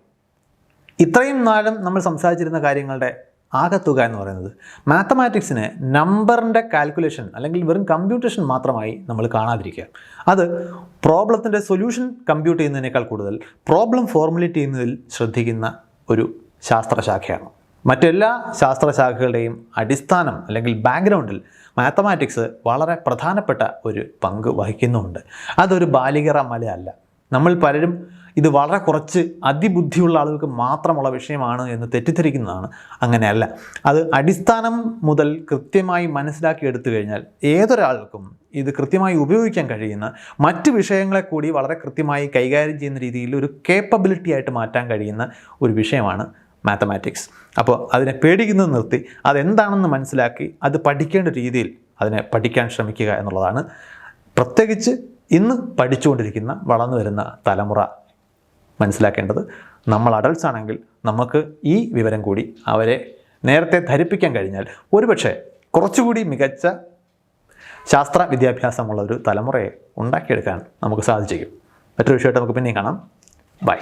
ഇത്രയും നാളും നമ്മൾ സംസാരിച്ചിരുന്ന കാര്യങ്ങളുടെ ആകത്തുക എന്ന് പറയുന്നത് മാത്തമാറ്റിക്സിനെ നമ്പറിന്റെ കാൽക്കുലേഷൻ അല്ലെങ്കിൽ വെറും കമ്പ്യൂട്ടേഷൻ മാത്രമായി നമ്മൾ കാണാതിരിക്കുക. അത് പ്രോബ്ലത്തിന്റെ സൊല്യൂഷൻ കമ്പ്യൂട്ട് ചെയ്യുന്നതിനേക്കാൾ കൂടുതൽ പ്രോബ്ലം ഫോർമുലേറ്റ് ചെയ്യുന്നതിൽ ശ്രദ്ധിക്കുന്ന ഒരു ശാസ്ത്രശാഖയാണ്. മറ്റെല്ലാ ശാസ്ത്രശാഖകളുടെയും അടിസ്ഥാനം അല്ലെങ്കിൽ ബാക്ക്ഗ്രൗണ്ടിൽ മാത്തമാറ്റിക്സ് വളരെ പ്രധാനപ്പെട്ട ഒരു പങ്ക് വഹിക്കുന്നുമുണ്ട്. അതൊരു ബാലികറ മലയല്ല. നമ്മൾ പലരും ഇത് വളരെ കുറച്ച് അതിബുദ്ധിയുള്ള ആളുകൾക്ക് മാത്രമുള്ള വിഷയമാണ് എന്ന് തെറ്റിദ്ധരിക്കുന്നതാണ് അങ്ങനെയല്ല. അത് അടിസ്ഥാനം മുതൽ കൃത്യമായി മനസ്സിലാക്കിയെടുത്തു കഴിഞ്ഞാൽ ഏതൊരാൾക്കും ഇത് കൃത്യമായി ഉപയോഗിക്കാൻ കഴിയുന്ന മറ്റ് വിഷയങ്ങളെ കൂടി വളരെ കൃത്യമായി കൈകാര്യം ചെയ്യുന്ന രീതിയിൽ ഒരു കേപ്പബിലിറ്റി ആയിട്ട് മാറ്റാൻ കഴിയുന്ന ഒരു വിഷയമാണ് മാത്തമാറ്റിക്സ് അപ്പോൾ അതിനെ പേടിക്കുന്നത് നിർത്തി അതെന്താണെന്ന് മനസ്സിലാക്കി അത് പഠിക്കേണ്ട രീതിയിൽ അതിനെ പഠിക്കാൻ ശ്രമിക്കുക എന്നുള്ളതാണ്. പ്രത്യേകിച്ച് ഇന്ന് പഠിച്ചുകൊണ്ടിരിക്കുന്ന വളർന്നു വരുന്ന തലമുറ മനസ്സിലാക്കേണ്ടത് നമ്മൾ അഡൾട്ട്സ് ആണെങ്കിൽ നമുക്ക് ഈ വിവരം കൂടി അവരെ നേരത്തെ ധരിപ്പിക്കാൻ കഴിഞ്ഞാൽ ഒരുപക്ഷെ കുറച്ചുകൂടി മികച്ച ശാസ്ത്ര വിദ്യാഭ്യാസമുള്ള ഒരു തലമുറയെ ഉണ്ടാക്കിയെടുക്കാൻ നമുക്ക് സാധിച്ചേക്കും. മറ്റൊരു വിഷയമായിട്ട് നമുക്ക് പിന്നെയും കാണാം. ബൈ